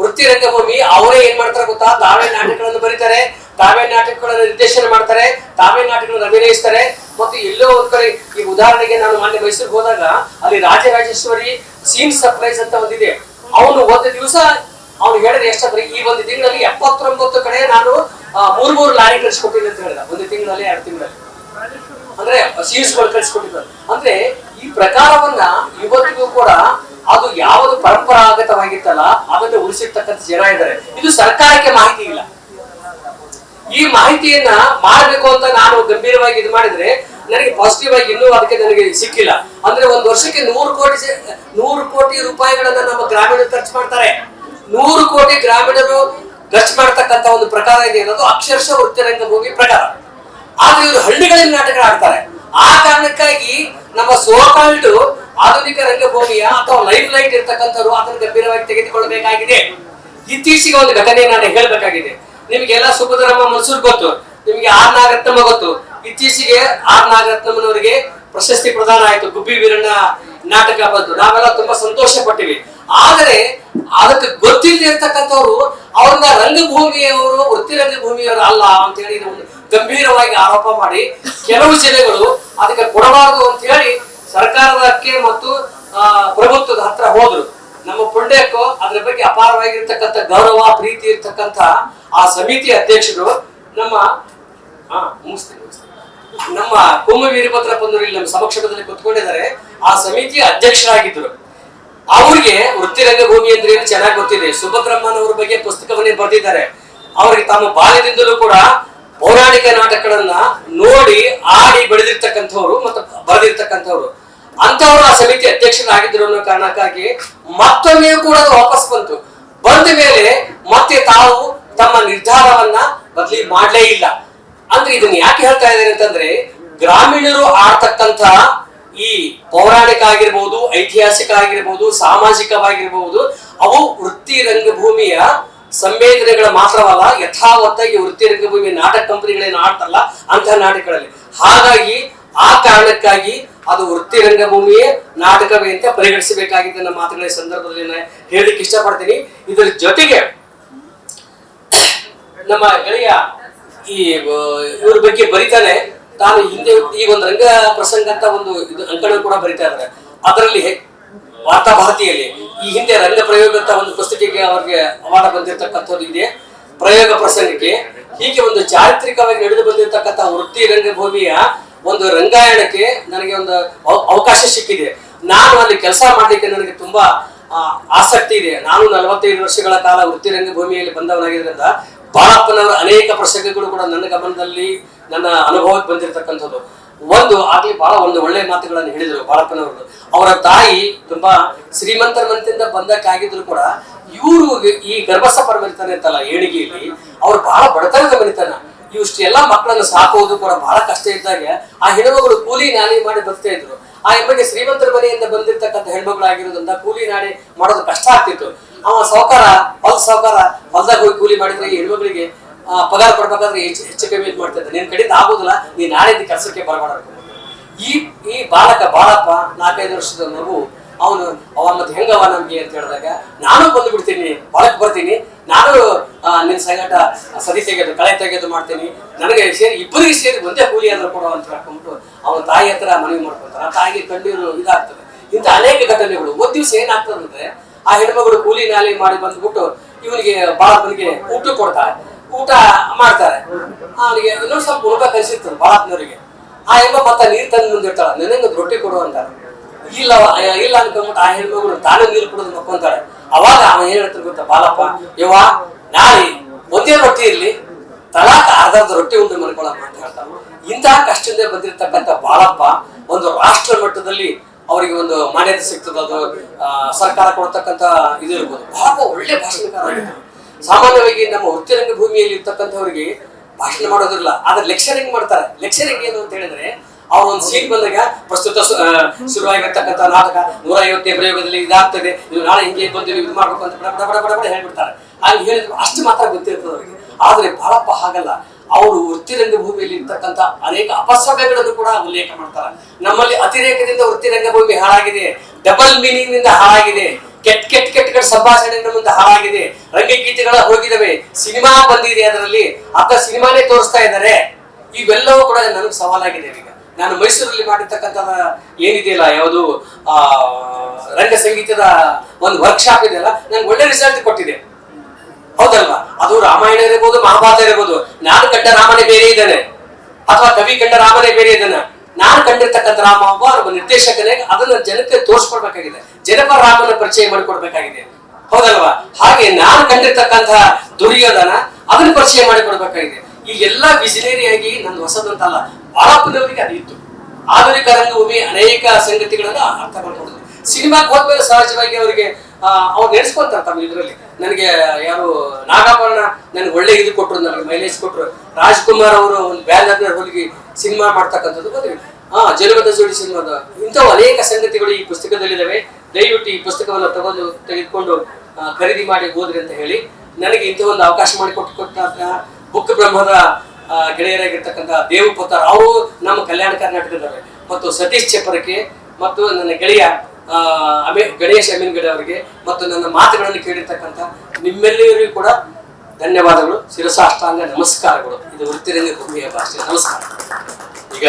ವೃತ್ತಿ ರಂಗಭೂಮಿ ಅವರೇ ಏನ್ ಮಾಡ್ತಾರೆ ಗೊತ್ತಾ? ತಾವೇ ನಾಟಕಗಳನ್ನು ಬರೀತಾರೆ, ತಾವೇ ನಾಟಕಗಳನ್ನು ನಿರ್ದೇಶನ ಮಾಡ್ತಾರೆ, ತಾವೇ ನಾಟಕಗಳನ್ನು ಅಭಿನಯಿಸ್ತಾರೆ. ಮತ್ತು ಎಲ್ಲೋ ಒಂದ್ ಕಡೆ ಈ ಉದಾಹರಣೆಗೆ ನಾನು ಮಾನ್ಯ ಮೈಸೂರಿಗೆ ಹೋದಾಗ, ಅಲ್ಲಿ ರಾಜರಾಜೇಶ್ವರಿ ಸೀನ್ ಸರ್ಪ್ರೈಸ್ ಅಂತ ಒಂದಿದೆ. ಅವನು ಒಂದು ದಿವಸ ಅವ್ನು ಹೇಳಿದ್ರೆ ಎಷ್ಟಂದ್ರೆ ಈ ಒಂದು ತಿಂಗಳಲ್ಲಿ ಎಪ್ಪತ್ತೊಂಬತ್ತು ಕಡೆ ನಾನು ಮೂರ್ ಮೂರು ಲಾರಿ ಕಳಿಸ್ಕೊಟ್ಟಿದ್ದೆ ಅಂತ ಹೇಳಿದ. ಒಂದು ತಿಂಗಳಲ್ಲಿ, ಎರಡು ತಿಂಗಳಲ್ಲಿ. ಅಂದ್ರೆ ಸೀನ್ಸ್ಗಳು ಕಳಿಸ್ಕೊಟ್ಟಿದ್ದಾರೆ ಅಂದ್ರೆ, ಈ ಪ್ರಕಾರವನ್ನ ಇವತ್ತಿಗೂ ಕೂಡ ಅದು ಯಾವುದು ಪರಂಪರಾಗತವಾಗಿತ್ತಲ್ಲ ಅದನ್ನು ಉಳಿಸಿರ್ತಕ್ಕಂಥ ಜನ ಇದ್ದಾರೆ. ಇದು ಸರ್ಕಾರಕ್ಕೆ ಮಾಹಿತಿ ಇಲ್ಲ. ಈ ಮಾಹಿತಿಯನ್ನ ಮಾಡಬೇಕು ಅಂತ ನಾನು ಗಂಭೀರವಾಗಿ ಇದು ಮಾಡಿದ್ರೆ ನನಗೆ ಪಾಸಿಟಿವ್ ಆಗಿ ಇನ್ನೂ ಅದಕ್ಕೆ ನನಗೆ ಸಿಕ್ಕಿಲ್ಲ. ಅಂದ್ರೆ ಒಂದು ವರ್ಷಕ್ಕೆ ನೂರು ಕೋಟಿ ನೂರು ಕೋಟಿ ರೂಪಾಯಿಗಳನ್ನ ನಮ್ಮ ಗ್ರಾಮೀಣರು ಖರ್ಚು ಮಾಡ್ತಾರೆ. ನೂರು ಕೋಟಿ ಗ್ರಾಮೀಣರು ಖರ್ಚು ಮಾಡ್ತಕ್ಕಂತ ಒಂದು ಪ್ರಕಾರ ಇದೆ ಅನ್ನೋದು ಅಕ್ಷರಶಃ ವೃತ್ತಿ ಭೂಮಿ ಪ್ರಕಾರ. ಆದ್ರೆ ಇವರು ಹಳ್ಳಿಗಳಲ್ಲಿ ನಾಟಕ ಆಡ್ತಾರೆ. ಆ ಕಾರಣಕ್ಕಾಗಿ ನಮ್ಮ ಸೋಕಾಲ್ಡ್ ಆಧುನಿಕ ರಂಗಭೂಮಿಯ ಅಥವಾ ಲೈಫ್ ಲೈಟ್ ಇರ್ತಕ್ಕಂಥವ್ರು ಅದನ್ನು ಗಂಭೀರವಾಗಿ ತೆಗೆದುಕೊಳ್ಳಬೇಕಾಗಿದೆ. ಇತ್ತೀಚೆಗೆ ಒಂದು ಘಟನೆ ನಾನು ಹೇಳ್ಬೇಕಾಗಿದೆ. ನಿಮಗೆಲ್ಲ ಸುಭದ್ರಮ್ಮ ಮನ್ಸೂರ್ ಗೊತ್ತು, ನಿಮಗೆ ಆರ್ ನಾಗರತ್ನಮ್ಮ ಗೊತ್ತು. ಇತ್ತೀಚೆಗೆ ಆರ್ ನಾಗರತ್ನಮ್ಮನವರಿಗೆ ಪ್ರಶಸ್ತಿ ಪ್ರದಾನ ಆಯ್ತು, ಗುಬ್ಬಿ ವೀರಣ್ಣ ನಾಟಕ ಬಂತು. ನಾವೆಲ್ಲ ತುಂಬಾ ಸಂತೋಷ ಪಟ್ಟಿವಿ ಆದರೆ ಅದಕ್ಕೆ ಗೊತ್ತಿಲ್ಲದೆ ಇರ್ತಕ್ಕಂಥವ್ರು ಅವ್ರನ್ನ ರಂಗಭೂಮಿಯವರು, ವೃತ್ತಿ ರಂಗಭೂಮಿಯವರು ಅಲ್ಲ ಅಂತ ಹೇಳಿ ಗಂಭೀರವಾಗಿ ಆರೋಪ ಮಾಡಿ, ಕೆಲವು ಜನಗಳು ಅದಕ್ಕೆ ಕೊಡಬಾರದು ಅಂತ ಹೇಳಿ ಸರ್ಕಾರದಕ್ಕೆ ಮತ್ತು ಪ್ರಭುತ್ವದ ಹತ್ರ ಹೋದ್ರು. ನಮ್ಮ ಪುಂಡ್ಯಕ್ಕೂ ಅದ್ರ ಬಗ್ಗೆ ಅಪಾರವಾಗಿರ್ತಕ್ಕಂಥ ಗೌರವ, ಪ್ರೀತಿ ಇರ್ತಕ್ಕಂಥ ಆ ಸಮಿತಿ ಅಧ್ಯಕ್ಷರು ನಮ್ಮ ಹಾ ಮುಗಿಸ್ತೀನಿ ನಮ್ಮ ಕುಮ್ಮ ವೀರಭದ್ರಪ್ಪನವರು ಇಲ್ಲಿ ನಮ್ಮ ಸಮಕ್ಷಮದಲ್ಲಿ ಕುತ್ಕೊಂಡಿದ್ದಾರೆ. ಆ ಸಮಿತಿಯ ಅಧ್ಯಕ್ಷರಾಗಿದ್ದರು. ಅವ್ರಿಗೆ ವೃತ್ತಿ ರಂಗಭೂಮಿ ಅಂದ್ರೆ ಏನು ಚೆನ್ನಾಗಿ ಗೊತ್ತಿದೆ. ಸುಭದ್ರಮ್ಮನವರ ಬಗ್ಗೆ ಪುಸ್ತಕವನ್ನೇ ಬರೆದಿದ್ದಾರೆ. ಅವ್ರಿಗೆ ತಮ್ಮ ಬಾಲ್ಯದಿಂದಲೂ ಕೂಡ ಪೌರಾಣಿಕ ನಾಟಕಗಳನ್ನ ನೋಡಿ ಆಡಿ ಬೆಳೆದಿರ್ತಕ್ಕಂಥವ್ರು ಮತ್ತು ಬರೆದಿರ್ತಕ್ಕಂಥವ್ರು. ಅಂತವರು ಆ ಸಮಿತಿ ಅಧ್ಯಕ್ಷರಾಗಿದ್ರು ಅನ್ನೋ ಕಾರಣಕ್ಕಾಗಿ ಮತ್ತೊಮ್ಮೆ ಕೂಡ ವಾಪಸ್ ಬಂತು. ಬಂದ ಮೇಲೆ ಮತ್ತೆ ತಾವು ತಮ್ಮ ನಿರ್ಧಾರವನ್ನ ಬದಲಿ ಮಾಡಲೇ ಇಲ್ಲ. ಅಂದ್ರೆ ಇದನ್ನ ಯಾಕೆ ಹೇಳ್ತಾ ಇದ್ದಾರೆ ಅಂತಂದ್ರೆ ಗ್ರಾಮೀಣರು ಆಡ್ತಕ್ಕಂತ ಈ ಪೌರಾಣಿಕ ಆಗಿರ್ಬೋದು ಐತಿಹಾಸಿಕ ಆಗಿರ್ಬೋದು ಸಾಮಾಜಿಕವಾಗಿರ್ಬೋದು, ಅವು ವೃತ್ತಿ ರಂಗಭೂಮಿಯ ಸಂವೇದನೆಗಳ ಮಾತ್ರವಲ್ಲ, ಯಥಾವತ್ತಾಗಿ ವೃತ್ತಿ ರಂಗಭೂಮಿ ನಾಟಕ ಕಂಪನಿಗಳೇನು ಆಡ್ತಲ್ಲ ಅಂತಹ ನಾಟಕಗಳಲ್ಲಿ. ಹಾಗಾಗಿ ಆ ಕಾರಣಕ್ಕಾಗಿ ಅದು ವೃತ್ತಿ ರಂಗಭೂಮಿಯೇ ನಾಟಕವೇ ಅಂತ ಪರಿಗಣಿಸಬೇಕಾಗಿದೆ ನಮ್ಮ ಮಾತುಗಳ ಸಂದರ್ಭದಲ್ಲಿ ನಾನು ಹೇಳಲಿಕ್ಕೆ ಇಷ್ಟಪಡ್ತೀನಿ. ಇದರ ಜೊತೆಗೆ ನಮ್ಮ ಗೆಳೆಯ ಈ ಇವ್ರ ಬಗ್ಗೆ ಬರೀತಾನೆ. ತಾನು ಹಿಂದೆ ಈ ಒಂದು ರಂಗ ಪ್ರಸಂಗ ಅಂತ ಒಂದು ಇದು ಅಂಕಣ ಕೂಡ ಬರಿತಾ ಇದ್ದಾರೆ. ಅದರಲ್ಲಿ ವಾರ್ತಾ ಭಾರತಿಯಲ್ಲಿ ಈ ಹಿಂದೆ ರಂಗ ಪ್ರಯೋಗ ಅಂತ ಒಂದು ಪುಸ್ತಕಕ್ಕೆ ಅವ್ರಿಗೆ ಅವಾರ್ಡ್ ಬಂದಿರತಕ್ಕಂಥದ್ದು ಇದೆ. ಪ್ರಯೋಗ ಪ್ರಸಂಗಕ್ಕೆ ಹೀಗೆ ಒಂದು ಚಾರಿತ್ರಿಕವಾಗಿ ನಡೆದು ಬಂದಿರತಕ್ಕಂಥ ವೃತ್ತಿ ರಂಗಭೂಮಿಯ ಒಂದು ರಂಗಾಯಣಕ್ಕೆ ನನಗೆ ಒಂದು ಅವ- ಅವಕಾಶ ಸಿಕ್ಕಿದೆ. ನಾನು ಅಲ್ಲಿ ಕೆಲಸ ಮಾಡಲಿಕ್ಕೆ ನನಗೆ ತುಂಬಾ ಆಸಕ್ತಿ ಇದೆ. ನಾನು ನಲವತ್ತೈದು ವರ್ಷಗಳ ಕಾಲ ವೃತ್ತಿ ರಂಗಭೂಮಿಯಲ್ಲಿ ಬಂದವನಾಗಿದ್ದರಿಂದ ಬಾಳಪ್ಪನವರ ಅನೇಕ ಪ್ರಸಂಗಗಳು ಕೂಡ ನನ್ನ ಗಮನದಲ್ಲಿ, ನನ್ನ ಅನುಭವಕ್ಕೆ ಬಂದಿರತಕ್ಕಂಥದ್ದು. ಒಂದು ಆಗ್ಲಿ ಬಹಳ ಒಂದು ಒಳ್ಳೆ ಮಾತುಗಳನ್ನು ಹೇಳಿದರು ಬಾಳಪ್ಪನವರು. ಅವರ ತಾಯಿ ತುಂಬಾ ಶ್ರೀಮಂತರ ಮನದಿಂದ ಬಂದಕ್ಕಾಗಿದ್ರು ಕೂಡ ಇವರು ಈ ಗರ್ಭಸಫರ ಮನಿತನ ಅಂತಲ್ಲ ಏಣಿಗೆಯಲ್ಲಿ. ಅವ್ರು ಬಹಳ ಬಡತನದ ಮನಿತನ. ಇವಿಷ್ಟೆಲ್ಲ ಮಕ್ಕಳನ್ನು ಸಾಕುವುದು ಕೂಡ ಬಹಳ ಕಷ್ಟ ಇದ್ದಾಗ ಆ ಹೆಣ್ಮಗಳು ಕೂಲಿ ನಾಲಿ ಮಾಡಿ ಬರ್ತಾ ಇದ್ರು. ಆ ಹೆಣ್ಮಗೆ ಶ್ರೀಮಂತರ ಮನೆಯಿಂದ ಬಂದಿರತಕ್ಕಂಥ ಹೆಣ್ಮಗಳಾಗಿರೋದ್ರಿಂದ ಕೂಲಿ ನಾಡಿ ಮಾಡೋದು ಕಷ್ಟ ಆಗ್ತಿತ್ತು. ಅವ ಸಾವುಕಾರ, ಹೊಲ ಸಾವುಕಾರ, ಹೊಲದಾಗ ಹೋಗಿ ಕೂಲಿ ಮಾಡಿದ್ರೆ ಈ ಹೆಣ್ಮಗಳಿಗೆ ಪಗಾರ ಕೊಡ್ಬೇಕಾದ್ರೆ ಹೆಚ್ಚು ಹೆಚ್ಚು ಕಮ್ಮಿ ಇದು ಮಾಡ್ತಾ ಇದ್ದ. ನಿನ್ ಕಡೆಯಿಂದ ಆಗೋದಿಲ್ಲ ನೀ ನಾಳೆ ಕೆಲಸಕ್ಕೆ ಬರಬಾರ ಈ ಈ ಬಾಲಕ ಬಾಳಪ್ಪ ನಾಲ್ಕೈದು ವರ್ಷದ ಮಗು, ಅವನು, ಅವ ಮತ್ತೆ ಹೆಂಗವ ನಮ್ಗೆ ಅಂತ ಹೇಳಿದಾಗ, ನಾನು ಬಂದು ಬಿಡ್ತೀನಿ ಬಾಳಕ್ ಬರ್ತೀನಿ ನಾನು ನಿನ್ ಸಂಗಟ ಸದಿ ತೆಗೆದು, ಕಳೆ ತೆಗೆದು ಮಾಡ್ತೀನಿ. ನನಗೆ ಸೇರಿ, ಇಬ್ಬರಿಗೆ ಸೇರಿ ಒಂದೇ ಕೂಲಿ ಏನಾದ್ರು ಕೊಡೋ ಅಂತ ಹೇಳ್ಕೊಂಡ್ಬಿಟ್ಟು ಅವನ ತಾಯಿ ಹತ್ರ ಮನವಿ ಮಾಡ್ಕೊಳ್ತಾರೆ. ಆ ತಾಯಿಗೆ ಕಣ್ಣೀರು ಇದಾಗ್ತದೆ. ಇಂಥ ಅನೇಕ ಘಟನೆಗಳು. ಒಂದ್ ದಿವಸ ಏನಾಗ್ತದಂದ್ರೆ, ಆ ಹೆಣ್ಮಗಳು ಕೂಲಿ ನಾಲಿ ಮಾಡಿ ಬಂದ್ಬಿಟ್ಟು ಇವನಿಗೆ ಮನಿಗೆ ಊಟ ಕೊಡ್ತಾರೆ ಊಟ ಮಾಡ್ತಾರೆ. ಅವನಿಗೆ ಇನ್ನೊಂದು ಸ್ವಲ್ಪ ಉಳ್ಕ ಬಾಳ ಬಾಳಪ್ಪನವರಿಗೆ. ಆ ಹೆಣ್ಮ ಮತ್ತ ನೀರ್ ತಂದು ಬಂದಿರ್ತಾಳ ನನಗೆ ರೊಟ್ಟಿ ಕೊಡು ಅಂತಾರೆ. ಇಲ್ಲ ಇಲ್ಲ ಅನ್ಕೊಂಡ್ಬಿಟ್ಟು ಆ ಹೆಣ್ಮಗಳು ತಾನೇ ನೀರು ಕುಡಿದು ಮಕ್ಕೊಂತಾಳೆ. ಅವಾಗ ಅವ ಏನ್ ಗೊತ್ತ ಗೊತ್ತಾ, ಬಾಲಪ್ಪ? ಇವ ನಾಳೆ ಒಂದೇ ರೊಟ್ಟಿ ಇರಲಿ ತಳಾಕ ಅರ್ಧ ಅರ್ಧ ರೊಟ್ಟಿ ಉಂಡು ಮನ್ಕೊಳ್ಳಪ್ಪ ಅಂತ ಹೇಳ್ತಾನೆ. ಇಂತಹ ಕಷ್ಟದಿಂದ ಬಂದಿರತಕ್ಕಂಥ ಬಾಳಪ್ಪ ಒಂದು ರಾಷ್ಟ್ರ ಮಟ್ಟದಲ್ಲಿ ಅವರಿಗೆ ಒಂದು ಮಾನ್ಯತೆ ಸಿಗ್ತದೆ ಅದು ಸರ್ಕಾರ ಕೊಡ್ತಕ್ಕಂಥ ಇದು ಇರ್ಬೋದು. ಬಾಳಪ್ಪ ಒಳ್ಳೆ ಭಾಷಣಕಾರ ಸಾಮಾನ್ಯವಾಗಿ ನಮ್ಮ ವೃತ್ತಿರಂಗ ಭೂಮಿಯಲ್ಲಿ ಇರ್ತಕ್ಕಂಥವ್ರಿಗೆ ಭಾಷಣ ಮಾಡೋದಿಲ್ಲ, ಆದ್ರೆ ಲೆಕ್ಚರಿಂಗ್ ಮಾಡ್ತಾರೆ. ಲೆಕ್ಚರಿಂಗ್ ಏನು ಅಂತ ಹೇಳಿದ್ರೆ ಅವ್ರ ಒಂದು ಸೀನ್ ಬಂದಾಗ ಪ್ರಸ್ತುತ ಶುರುವಾಗಿರ್ತಕ್ಕಂಥ ನಾಟಕ ನೂರ ಐವತ್ತನೇ ಪ್ರಯೋಗದಲ್ಲಿ ಇದಾಗ್ತದೆ. ನೀವು ನಾಳೆ ಹಿಂಗೆ ಬಂದು ನೀವು ಇದು ಮಾಡ್ಬೇಕು ಅಂತ ಬಡ ಬಡ ಬಡ ಬಡ ಬಡ ಹೇಳ್ಬಿಡ್ತಾರೆ. ಅಲ್ಲಿ ಹೇಳಿದ್ರು. ಅಷ್ಟು ಮಾತ್ರ ಗೊತ್ತಿರ್ತದೆ ಅವರಿಗೆ. ಆದ್ರೆ ಬಹಳಪ್ಪ ಹಾಗಲ್ಲ. ಅವರು ವೃತ್ತಿ ರಂಗಭೂಮಿಯಲ್ಲಿ ಇರ್ತಕ್ಕಂಥ ಅನೇಕ ಅಪಸವ್ಯಗಳನ್ನು ಕೂಡ ಉಲ್ಲೇಖ ಮಾಡ್ತಾರೆ. ನಮ್ಮಲ್ಲಿ ಅತಿರೇಕದಿಂದ ವೃತ್ತಿ ರಂಗಭೂಮಿ ಹಾಳಾಗಿದೆ. ಡಬಲ್ ಮೀನಿಂಗ್ನಿಂದ ಹಾಳಾಗಿದೆ. ಕೆಟ್ಟ ಕೆಟ್ಟ ಕೆಟ್ಟ ಕೆಟ್ಟ ಸಂಭಾಷಣೆಗಳ ಮುಂದೆ ಹಾಳಾಗಿದೆ. ರಂಗಗೀತೆಗಳ ಹೋಗಿದವೆ ಸಿನಿಮಾ ಬಂದಿದೆ ಅದರಲ್ಲಿ. ಅರ್ಧ ಸಿನಿಮಾನೇ ತೋರಿಸ್ತಾ ಇದ್ದಾರೆ. ಇವೆಲ್ಲವೂ ಕೂಡ ನನಗೆ ಸವಾಲಾಗಿದೆ ಈಗ. ನಾನು ಮೈಸೂರಲ್ಲಿ ಮಾಡಿರ್ತಕ್ಕಂಥ ಏನಿದೆಯಲ್ಲ, ಯಾವುದು, ಆ, ರಂಗ ಸಂಗೀತದ ಒಂದು ವರ್ಕ್ಶಾಪ್ ಇದೆಯಲ್ಲ ನನ್ಗೆ ಒಳ್ಳೆ ರಿಸಲ್ಟ್ ಕೊಟ್ಟಿದೆ. ಹೌದಲ್ವಾ? ಅದು ರಾಮಾಯಣ ಇರಬಹುದು ಮಹಾಭಾರತ ಇರಬಹುದು ನಾನು ಕಂಡ ರಾಮನೇ ಬೇರೆ ಇದ್ದಾನೆ. ಅಥವಾ ಕವಿ ಕಂಡ ರಾಮನೇ ಬೇರೆ ಇದ್ದಾನೆ. ನಾನು ಕಂಡಿರ್ತಕ್ಕಂಥ ರಾಮ ಒಬ್ಬ ಒಬ್ಬ ನಿರ್ದೇಶಕನೇ, ಅದನ್ನ ಜನಕ್ಕೆ ತೋರಿಸ್ಕೊಡ್ಬೇಕಾಗಿದೆ. ಜನಪರ ರಾಮನ ಪರಿಚಯ ಮಾಡಿಕೊಡ್ಬೇಕಾಗಿದೆ. ಹೌದಲ್ವಾ? ಹಾಗೆ ನಾನು ಕಂಡಿರ್ತಕ್ಕಂತಹ ದುರ್ಯೋಧನ, ಅದನ್ನ ಪರಿಚಯ ಮಾಡಿಕೊಡ್ಬೇಕಾಗಿದೆ. ಈ ಎಲ್ಲಾ ವಿಜಿನೇರಿಯಾಗಿ ನನ್ನ ಹೊಸದಂತಲ್ಲ ಬಾಳಪ್ಪನವರಿಗೆ ಅದು ಇತ್ತು. ಆಧುನಿಕ ರಂಗಭೂಮಿ ಅನೇಕ ಸಂಗತಿಗಳನ್ನ ಅರ್ಥ ಮಾಡ್ಕೊಳ್ಳೋದು ಸಿನಿಮಾಕ್ಕೆ ಹೋದ್ಮೇಲೆ ಸಹಜವಾಗಿ ಅವರಿಗೆ ಅವ್ರು ನೆನೆಸ್ಕೊಂತಾರೆ ತಮ್ಮ ಇದರಲ್ಲಿ. ನನಗೆ ಯಾರು ನಾಗಾಭರಣ ನನಗೆ ಒಳ್ಳೆ ಇದು ಕೊಟ್ಟರು ನನಗೆ ಮೈಲೇಜ್ ಕೊಟ್ಟರು ರಾಜ್ಕುಮಾರ್ ಅವರು ಒಂದು ಬ್ಯಾನರ್ನ ಹೋಗಿ ಸಿನಿಮಾ ಮಾಡ್ತಕ್ಕಂಥದ್ದು ಬಂದ್ರಿ ಹಾ ಜನಪದ ಜೋಡಿ ಸಿನಿಮಾದ ಇಂಥವು ಅನೇಕ ಸಂಗತಿಗಳು ಈ ಪುಸ್ತಕದಲ್ಲಿದ್ದಾವೆ. ದಯವಿಟ್ಟು ಈ ಪುಸ್ತಕವನ್ನು ತಗೊಂಡು ತೆಗೆದುಕೊಂಡು ಖರೀದಿ ಮಾಡಿ ಹೋದ್ರಿ ಅಂತ ಹೇಳಿ ನನಗೆ ಇಂಥ ಒಂದು ಅವಕಾಶ ಮಾಡಿ ಕೊಟ್ಟು ಕೊಟ್ಟ ಬುಕ್ ಬ್ರಹ್ಮದ ಗೆಳೆಯರಾಗಿರ್ತಕ್ಕಂಥ ದೇವು ಪೊತ್ತಾರ್ ಅವರು ನಮ್ಮ ಕಲ್ಯಾಣ ಕರ್ನಾಟಕದವರೇ. ಮತ್ತು ಸತೀಶ್ ಚಪ್ಪರಕ್ಕೆ ಮತ್ತು ನನ್ನ ಗೆಳೆಯ ಅಮೆ, ಗಣೇಶ್ ಅಮೀನ್ಗಡೆ ಅವರಿಗೆ ಮತ್ತು ನನ್ನ ಮಾತುಗಳನ್ನು ಕೇಳಿರ್ತಕ್ಕಂಥ ನಿಮ್ಮೆಲ್ಲರಿಗೂ ಕೂಡ ಧನ್ಯವಾದಗಳು. ಶಿರಸಾಷ್ಟಾಂಗ ನಮಸ್ಕಾರಗಳು. ಇದು ವೃತ್ತಿರಂಗ ಭೂಮಿಯ ಭಾಷೆ. ನಮಸ್ಕಾರ. ಈಗ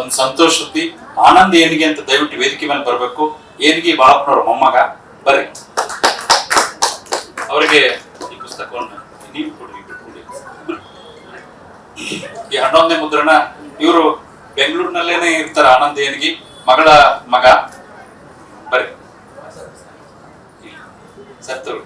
ಒಂದು ಸಂತೋಷ ಸುದ್ದಿ. ಆನಂದ್ ಏನಿಗೆ ಅಂತ ದಯವಿಟ್ಟು ವೇದಿಕೆ ಮೇಲೆ ಬರಬೇಕು. ಏನಿಗೆ ಬಾಳಪ್ಪನವ್ರ ಮೊಮ್ಮಗ? ಬರ್ರಿ. ಅವರಿಗೆ ಈ ಪುಸ್ತಕವನ್ನು ಈ ಹನ್ನೊಂದನೇ ಮುದ್ರಣ, ಇವರು ಬೆಂಗಳೂರಿನಲ್ಲೇನೆ ಇರ್ತಾರೆ ಆನಂದ್ ಏನಿಗೆ, ಮಗಳ ಮಗ. ಬರ್ರಿ. ಸತ್ತರು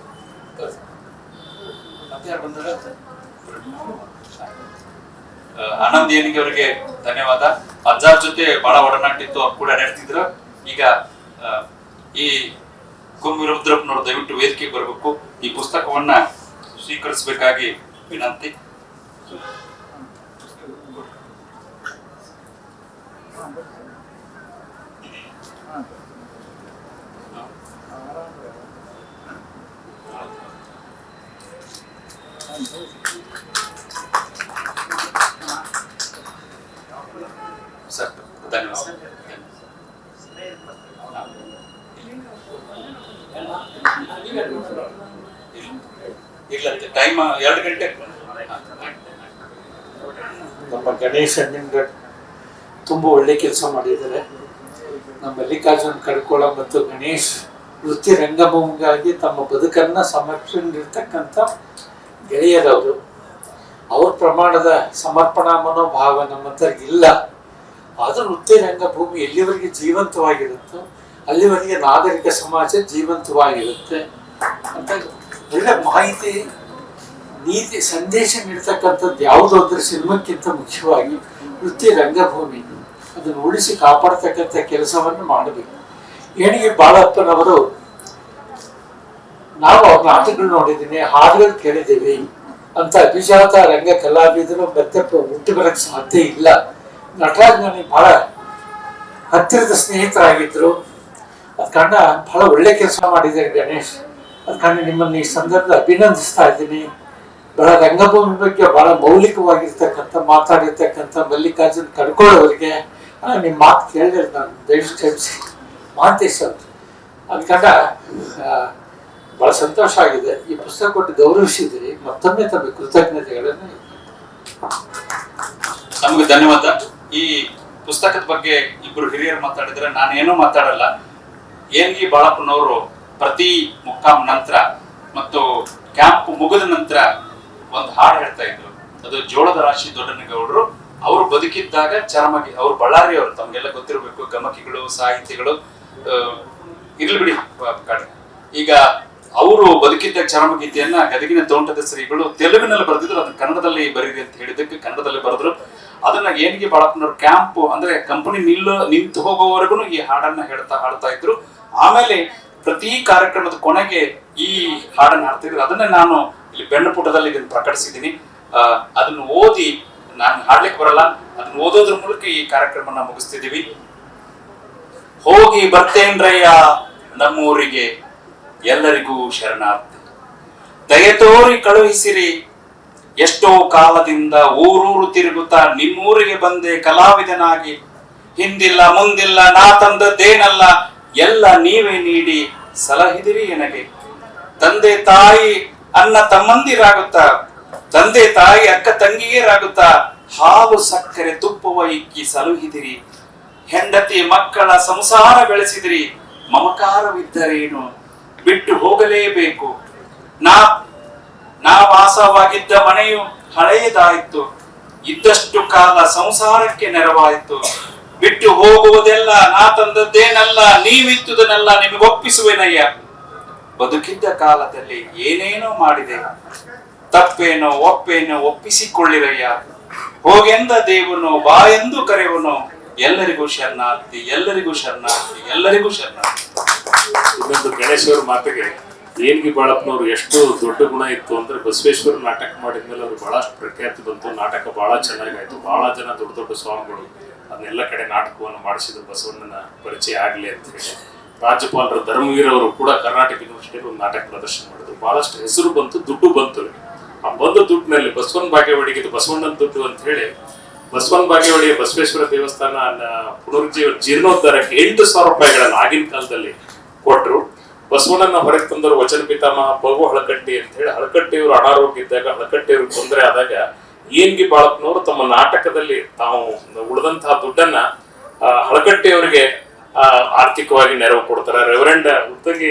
ಆನಂದ್ ಏನಿಗೆ ಅವರಿಗೆ ಧನ್ಯವಾದ. ಅಜ್ಜಾರ್ ಜೊತೆ ಬಹಳ ಒಡನಾಟಿತ್ತು, ಅವ್ರು ಕೂಡ ನಡೆಸ್ತಿದ್ರು ಈಗ ಈ ಕುಂಬಿರುದ್ರಪ್ಪನವರು ದಯವಿಟ್ಟು ವೇದಿಕೆಗೆ ಬರಬೇಕು. ಈ ಪುಸ್ತಕವನ್ನ ಸ್ವೀಕರಿಸಬೇಕಾಗಿ ವಿನಂತಿ. ಸರ್ ಧನ್ಯವಾದ ಸರ್ ಟೈಮ್ ಎರಡು ಗಂಟೆ. ನಮ್ಮ ಗಣೇಶ ನಿಮ್ಗೆ ತುಂಬ ಒಳ್ಳೆ ಕೆಲಸ ಮಾಡಿದ್ದಾರೆ. ನಮ್ಮ ಮಲ್ಲಿಕಾರ್ಜುನ್ ಕಡ್ಕೋಳ ಮತ್ತು ಗಣೇಶ್ ವೃತ್ತಿ ರಂಗಭೂಮಿಗಾಗಿ ತಮ್ಮ ಬದುಕನ್ನ ಸಮರ್ಪಿಸಿರ್ತಕ್ಕಂಥ ಗೆಳೆಯರವರು. ಅವ್ರ ಪ್ರಮಾಣದ ಸಮರ್ಪಣಾ ಮನೋಭಾವ ನಮ್ಮ ಹತ್ರ ಇಲ್ಲ. ಆದರೂ ವೃತ್ತಿ ರಂಗಭೂಮಿ ಎಲ್ಲಿವರೆಗೆ ಜೀವಂತವಾಗಿರುತ್ತೋ, ಅಲ್ಲಿವರೆಗೆ ನಾಗರಿಕ ಸಮಾಜ ಜೀವಂತವಾಗಿರುತ್ತೆ ಅಂತ ಒಳ್ಳೆ ಮಾಹಿತಿ, ನೀತಿ, ಸಂದೇಶ ನೀಡ್ತಕ್ಕಂಥದ್ದು ಯಾವುದೋ ಅಂದ್ರೆ ಸಿನಿಮಾಕ್ಕಿಂತ ಮುಖ್ಯವಾಗಿ ವೃತ್ತಿ ರಂಗಭೂಮಿ. ಅದನ್ನು ಉಳಿಸಿ ಕಾಪಾಡ್ತಕ್ಕಂಥ ಕೆಲಸವನ್ನು ಮಾಡಬೇಕು. ಏಣಿಗೆ ಬಾಳಪ್ಪನವರು ನಾವು ಅವ್ರ ನಾಟಕಗಳು ನೋಡಿದ್ದೀನಿ, ಹಾಡುಗಳು ಕೇಳಿದ್ದೀವಿ ಅಂತ ಅಭಿಜಾತ ರಂಗ ಕಲಾವಿದರು ಮತ್ತೆ ಹುಟ್ಟು ಬರಕ್ ಸಾಧ್ಯ ಇಲ್ಲ. ನಟರಾಜ್ ನನಗೆ ಬಹಳ ಹತ್ತಿರದ ಸ್ನೇಹಿತರಾಗಿದ್ರು ಅದ್ ಕಂಡ ಬಹಳ ಒಳ್ಳೆ ಕೆಲಸ ಮಾಡಿದ್ದಾರೆ ಗಣೇಶ್. ಅದ್ ಕಂಡ ನಿಮ್ಮನ್ನು ಈ ಸಂದರ್ಭದಲ್ಲಿ ಅಭಿನಂದಿಸ್ತಾ ಇದ್ದೀನಿ. ಬಹಳ ರಂಗಭೂಮಿ ಬಗ್ಗೆ ಬಹಳ ಮೌಲಿಕವಾಗಿರ್ತಕ್ಕಂಥ, ಮಾತಾಡಿರ್ತಕ್ಕಂಥ ಮಲ್ಲಿಕಾರ್ಜುನ್ ಕಡ್ಕೊಳ್ಳೋರಿಗೆ ನಿಮ್ಮ ಮಾತು ಕೇಳಿದ್ರೆ ನಾನು ದಯವಿಟ್ಟು ಕ್ಷಮಿಸಿ. ಮಾತೇಶ್ ಅಂತ ಅದು ಕಂಡ ಬಹಳ ಸಂತೋಷ ಆಗಿದೆ. ಈ ಪುಸ್ತಕ ಕೊಟ್ಟು ಗೌರವಿಸಿದಿರಿ ಮತ್ತೊಮ್ಮೆ ತಮ್ಮ ಕೃತಜ್ಞತೆಗಳನ್ನು ನಮಗೆ ಧನ್ಯವಾದ. ಈ ಪುಸ್ತಕದ ಬಗ್ಗೆ ಇಬ್ಬರು ಹಿರಿಯರು ಮಾತಾಡಿದ್ರೆ ನಾನೇನೂ ಮಾತಾಡಲ್ಲ. ಏನ್ಗಿ ಬಾಳಪ್ಪನವರು ಪ್ರತಿ ಮುಕ್ಕಾಂ ನಂತರ ಮತ್ತು ಕ್ಯಾಂಪ್ ಮುಗಿದ ನಂತರ ಒಂದು ಹಾಡು ಹೇಳ್ತಾ ಇದ್ರು. ಅದು ಜೋಳದ ರಾಶಿ ದೊಡ್ಡನಗೌಡರು. ಅವರು ಬದುಕಿದ್ದಾಗ ಚರಮಗಿ ಅವರು ಬಳ್ಳಾರಿ ಅವರು ತಮಗೆಲ್ಲ ಗೊತ್ತಿರಬೇಕು, ಗಮಕಿಗಳು, ಸಾಹಿತಿಗಳು ಇರ್ಲಿ ಬಿಡಿ ಈಗ ಅವರು ಬದುಕಿದ್ದ ಚರಮಗೀತೆಯನ್ನ ಗದಗಿನ ತೋಂಟದ ಶ್ರೀಗಳು ತೆಲುಗಿನಲ್ಲಿ ಬರೆದಿದ್ರು, ಅದನ್ನ ಕನ್ನಡದಲ್ಲಿ ಬರೀರಿ ಅಂತ ಹೇಳಿದ್ದಕ್ಕೆ ಕನ್ನಡದಲ್ಲಿ ಬರೆದ್ರು. ಅದನ್ನ ಏನಿಗೆ ಬಾಳಪ್ಪನವ್ರ, ಕ್ಯಾಂಪ್ ಅಂದ್ರೆ ಕಂಪನಿ ನಿಲ್ಲ ನಿಂತು ಹೋಗೋವರೆಗೂ ಈ ಹಾಡನ್ನ ಹೇಳ್ತಾ ಹಾಡ್ತಾ ಇದ್ರು. ಆಮೇಲೆ ಪ್ರತಿ ಕಾರ್ಯಕ್ರಮದ ಕೊನೆಗೆ ಈ ಹಾಡನ್ನ ಹಾಡ್ತಿದ್ರು. ಅದನ್ನ ನಾನು ಇಲ್ಲಿ ಬೆಣ್ಣಪುಟದಲ್ಲಿ ಪುಟದಲ್ಲಿ ಇದನ್ನ ಪ್ರಕಟಿಸಿದ್ದೀನಿ. ಅದನ್ನ ಓದಿ ನಾನು ಹಾಡ್ಲಿಕ್ಕೆ ಬರಲ್ಲ. ಅದನ್ನ ಓದೋದ್ರ ಮೂಲಕ ಈ ಕಾರ್ಯಕ್ರಮನ ಮುಗಿಸ್ತಿದ್ದೀವಿ. ಹೋಗಿ ಬರ್ತೇನ್ರಯ್ಯ ನಮ್ಮೂರಿಗೆ ಎಲ್ಲರಿಗೂ ಶರಣಾರ್ಥಿ. ದಯತೋರಿ ಕಳುಹಿಸಿರಿ. ಎಷ್ಟೋ ಕಾಲದಿಂದ ಊರೂರು ತಿರುಗುತ್ತಾ ನಿಮ್ಮೂರಿಗೆ ಬಂದೆ ಕಲಾವಿದನಾಗಿ. ಹಿಂದಿಲ್ಲ ಮುಂದಿಲ್ಲ ನಾ ತಂದದ್ದೇನಲ್ಲ, ಎಲ್ಲ ನೀವೇ ನೀಡಿ ಸಲಹಿದಿರಿ ನನಗೆ ತಂದೆ ತಾಯಿ ಅನ್ನ ತಮ್ಮಂದಿರಾಗುತ್ತಾ ತಂದೆ ತಾಯಿ ಅಕ್ಕ ತಂಗಿಯರಾಗುತ್ತಾ ಹಾಲು ಸಕ್ಕರೆ ತುಪ್ಪವ ಇಕ್ಕಿ ಸಲುಹಿದಿರಿ. ಹೆಂಡತಿ ಮಕ್ಕಳ ಸಂಸಾರ ಬೆಳೆಸಿದಿರಿ. ಮಮಕಾರವಿದ್ದರೇನು? ಬಿಟ್ಟು ಹೋಗಲೇಬೇಕು. ನಾ ನಾ ವಾಸವಾಗಿದ್ದ ಮನೆಯು ಹಳೆಯದಾಯಿತು. ಇದ್ದಷ್ಟು ಕಾಲ ಸಂಸಾರಕ್ಕೆ ನೆರವಾಯಿತು. ಬಿಟ್ಟು ಹೋಗುವುದೆಲ್ಲ ನಾ ತಂದದ್ದೇನಲ್ಲ, ನೀವಿತ್ತುದನ್ನೆಲ್ಲ ನಿಮಗೆ ಒಪ್ಪಿಸುವೆನಯ್ಯ ಬದುಕಿದ್ದ ಕಾಲದಲ್ಲಿ ಏನೇನೋ ಮಾಡಿದೆ. ತಪ್ಪೇನೋ, ಒಪ್ಪೇನೋ, ಒಪ್ಪಿಸಿಕೊಳ್ಳಿರಯ್ಯ. ಹೋಗೆಂದ ದೇವನು, ಬಾ ಎಂದು ಕರೆವನು, ಎಲ್ಲರಿಗೂ ಶರಣಾರ್ಥಿ ಎಲ್ಲರಿಗೂ ಶರಣಾರ್ಥಿ ಎಲ್ಲರಿಗೂ ಶರಣಾರ್ಥಿ ಇನ್ನೊಂದು ಗಣೇಶ್ವರ ಮಾತಿಗೆ ಏನ್ಗಿ ಬಾಳಪ್ಪನವ್ರು ಎಷ್ಟು ದೊಡ್ಡ ಗುಣ ಇತ್ತು ಅಂದ್ರೆ ಬಸವೇಶ್ವರ ನಾಟಕ ಮಾಡಿದ್ಮೇಲೆ ಅವ್ರು ಬಹಳಷ್ಟು ಪ್ರಖ್ಯಾತಿ ಬಂತು. ನಾಟಕ ಬಹಳ ಚೆನ್ನಾಗಾಯ್ತು. ಬಹಳ ಜನ ದೊಡ್ಡ ದೊಡ್ಡ ಸ್ವಾಮಿಗಳು ಅದನ್ನೆಲ್ಲ ಕಡೆ ನಾಟಕವನ್ನು ಮಾಡಿಸಿದ್ರು. ಬಸವಣ್ಣನ ಪರಿಚಯ ಆಗ್ಲಿ ಅಂತ ಹೇಳಿ. ರಾಜ್ಯಪಾಲರ ಧರ್ಮವೀರ್ ಅವರು ಕೂಡ ಕರ್ನಾಟಕ ಯೂನಿವರ್ಸಿಟಿಯಲ್ಲಿ ಒಂದು ನಾಟಕ ಪ್ರದರ್ಶನ ಮಾಡಿದ್ರು. ಬಹಳಷ್ಟು ಹೆಸರು ಬಂತು, ದುಡ್ಡು ಬಂತು ಆ ಬಂದ ದುಡ್ಡಿನಲ್ಲಿ ಬಸವನ ಇದು ಬಸವಣ್ಣನ ದುಡ್ಡು ಅಂತ ಹೇಳಿ, ಬಸವನ ಬಾಗೇವಾಡಿಯ ಬಸವೇಶ್ವರ ದೇವಸ್ಥಾನ ಪುನರುಜ್ಜೀವ ಜೀರ್ಣೋದ್ಧಾರಕ್ಕೆ ಎಂಟು ಸಾವಿರ ರೂಪಾಯಿಗಳನ್ನ ಆಗಿನ ಕಾಲದಲ್ಲಿ ಕೊಟ್ಟರು ಬಸವಣ್ಣನ ಹೊರಗೆ ತಂದರು ವಚನ ಪಿತಾಮಹ ಬಗು ಹಳಕಟ್ಟಿ ಅಂತ ಹೇಳಿ, ಹಳಕಟ್ಟಿಯವರು ಅನಾರೋಗ್ಯ ಇದ್ದಾಗ ಹಳಕಟ್ಟಿಯವ್ರಿಗೆ ತೊಂದರೆ ಆದಾಗ ಏನ್ಗಿ ಬಾಳಪ್ಪನವರು ತಮ್ಮ ನಾಟಕದಲ್ಲಿ ತಾವು ಉಳಿದಂತಹ ದುಡ್ಡನ್ನ ಹಳಕಟ್ಟಿಯವರಿಗೆ ಆರ್ಥಿಕವಾಗಿ ನೆರವು ಕೊಡ್ತಾರೆ. ರೆವರೆಂಡ್ ಉದ್ದಗಿ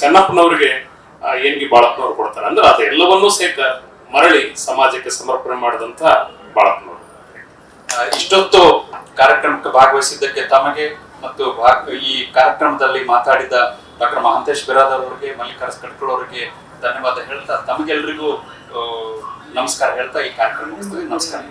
ಚೆನ್ನಪ್ಪನವರಿಗೆ ಆ, ಬಿ ಬಾಳಪ್ಪನವ್ರು ಕೊಡ್ತಾರೆ. ಅಂದ್ರೆ ಅದೆಲ್ಲವನ್ನೂ ಸಹಿತ ಮರಳಿ ಸಮಾಜಕ್ಕೆ ಸಮರ್ಪಣೆ ಮಾಡಿದಂತ ಬಾಳಪ್ಪನವರು. ಇಷ್ಟೊತ್ತು ಕಾರ್ಯಕ್ರಮಕ್ಕೆ ಭಾಗವಹಿಸಿದ್ದಕ್ಕೆ ತಮಗೆ ಮತ್ತು ಈ ಕಾರ್ಯಕ್ರಮದಲ್ಲಿ ಮಾತಾಡಿದ ಡಾಕ್ಟರ್ ಮಹಾಂತೇಶ್ ಬಿರಾದರ್ ಅವರಿಗೆ ಮಲ್ಲಿಕಾರ್ಜ್ ಕಟ್ಕಳ್ ಅವರಿಗೆ ಧನ್ಯವಾದ ಹೇಳ್ತಾ ತಮಗೆಲ್ರಿಗೂ ನಮಸ್ಕಾರ ಹೇಳ್ತಾ ಈ ಕಾರ್ಯಕ್ರಮ ನಮಸ್ಕಾರ.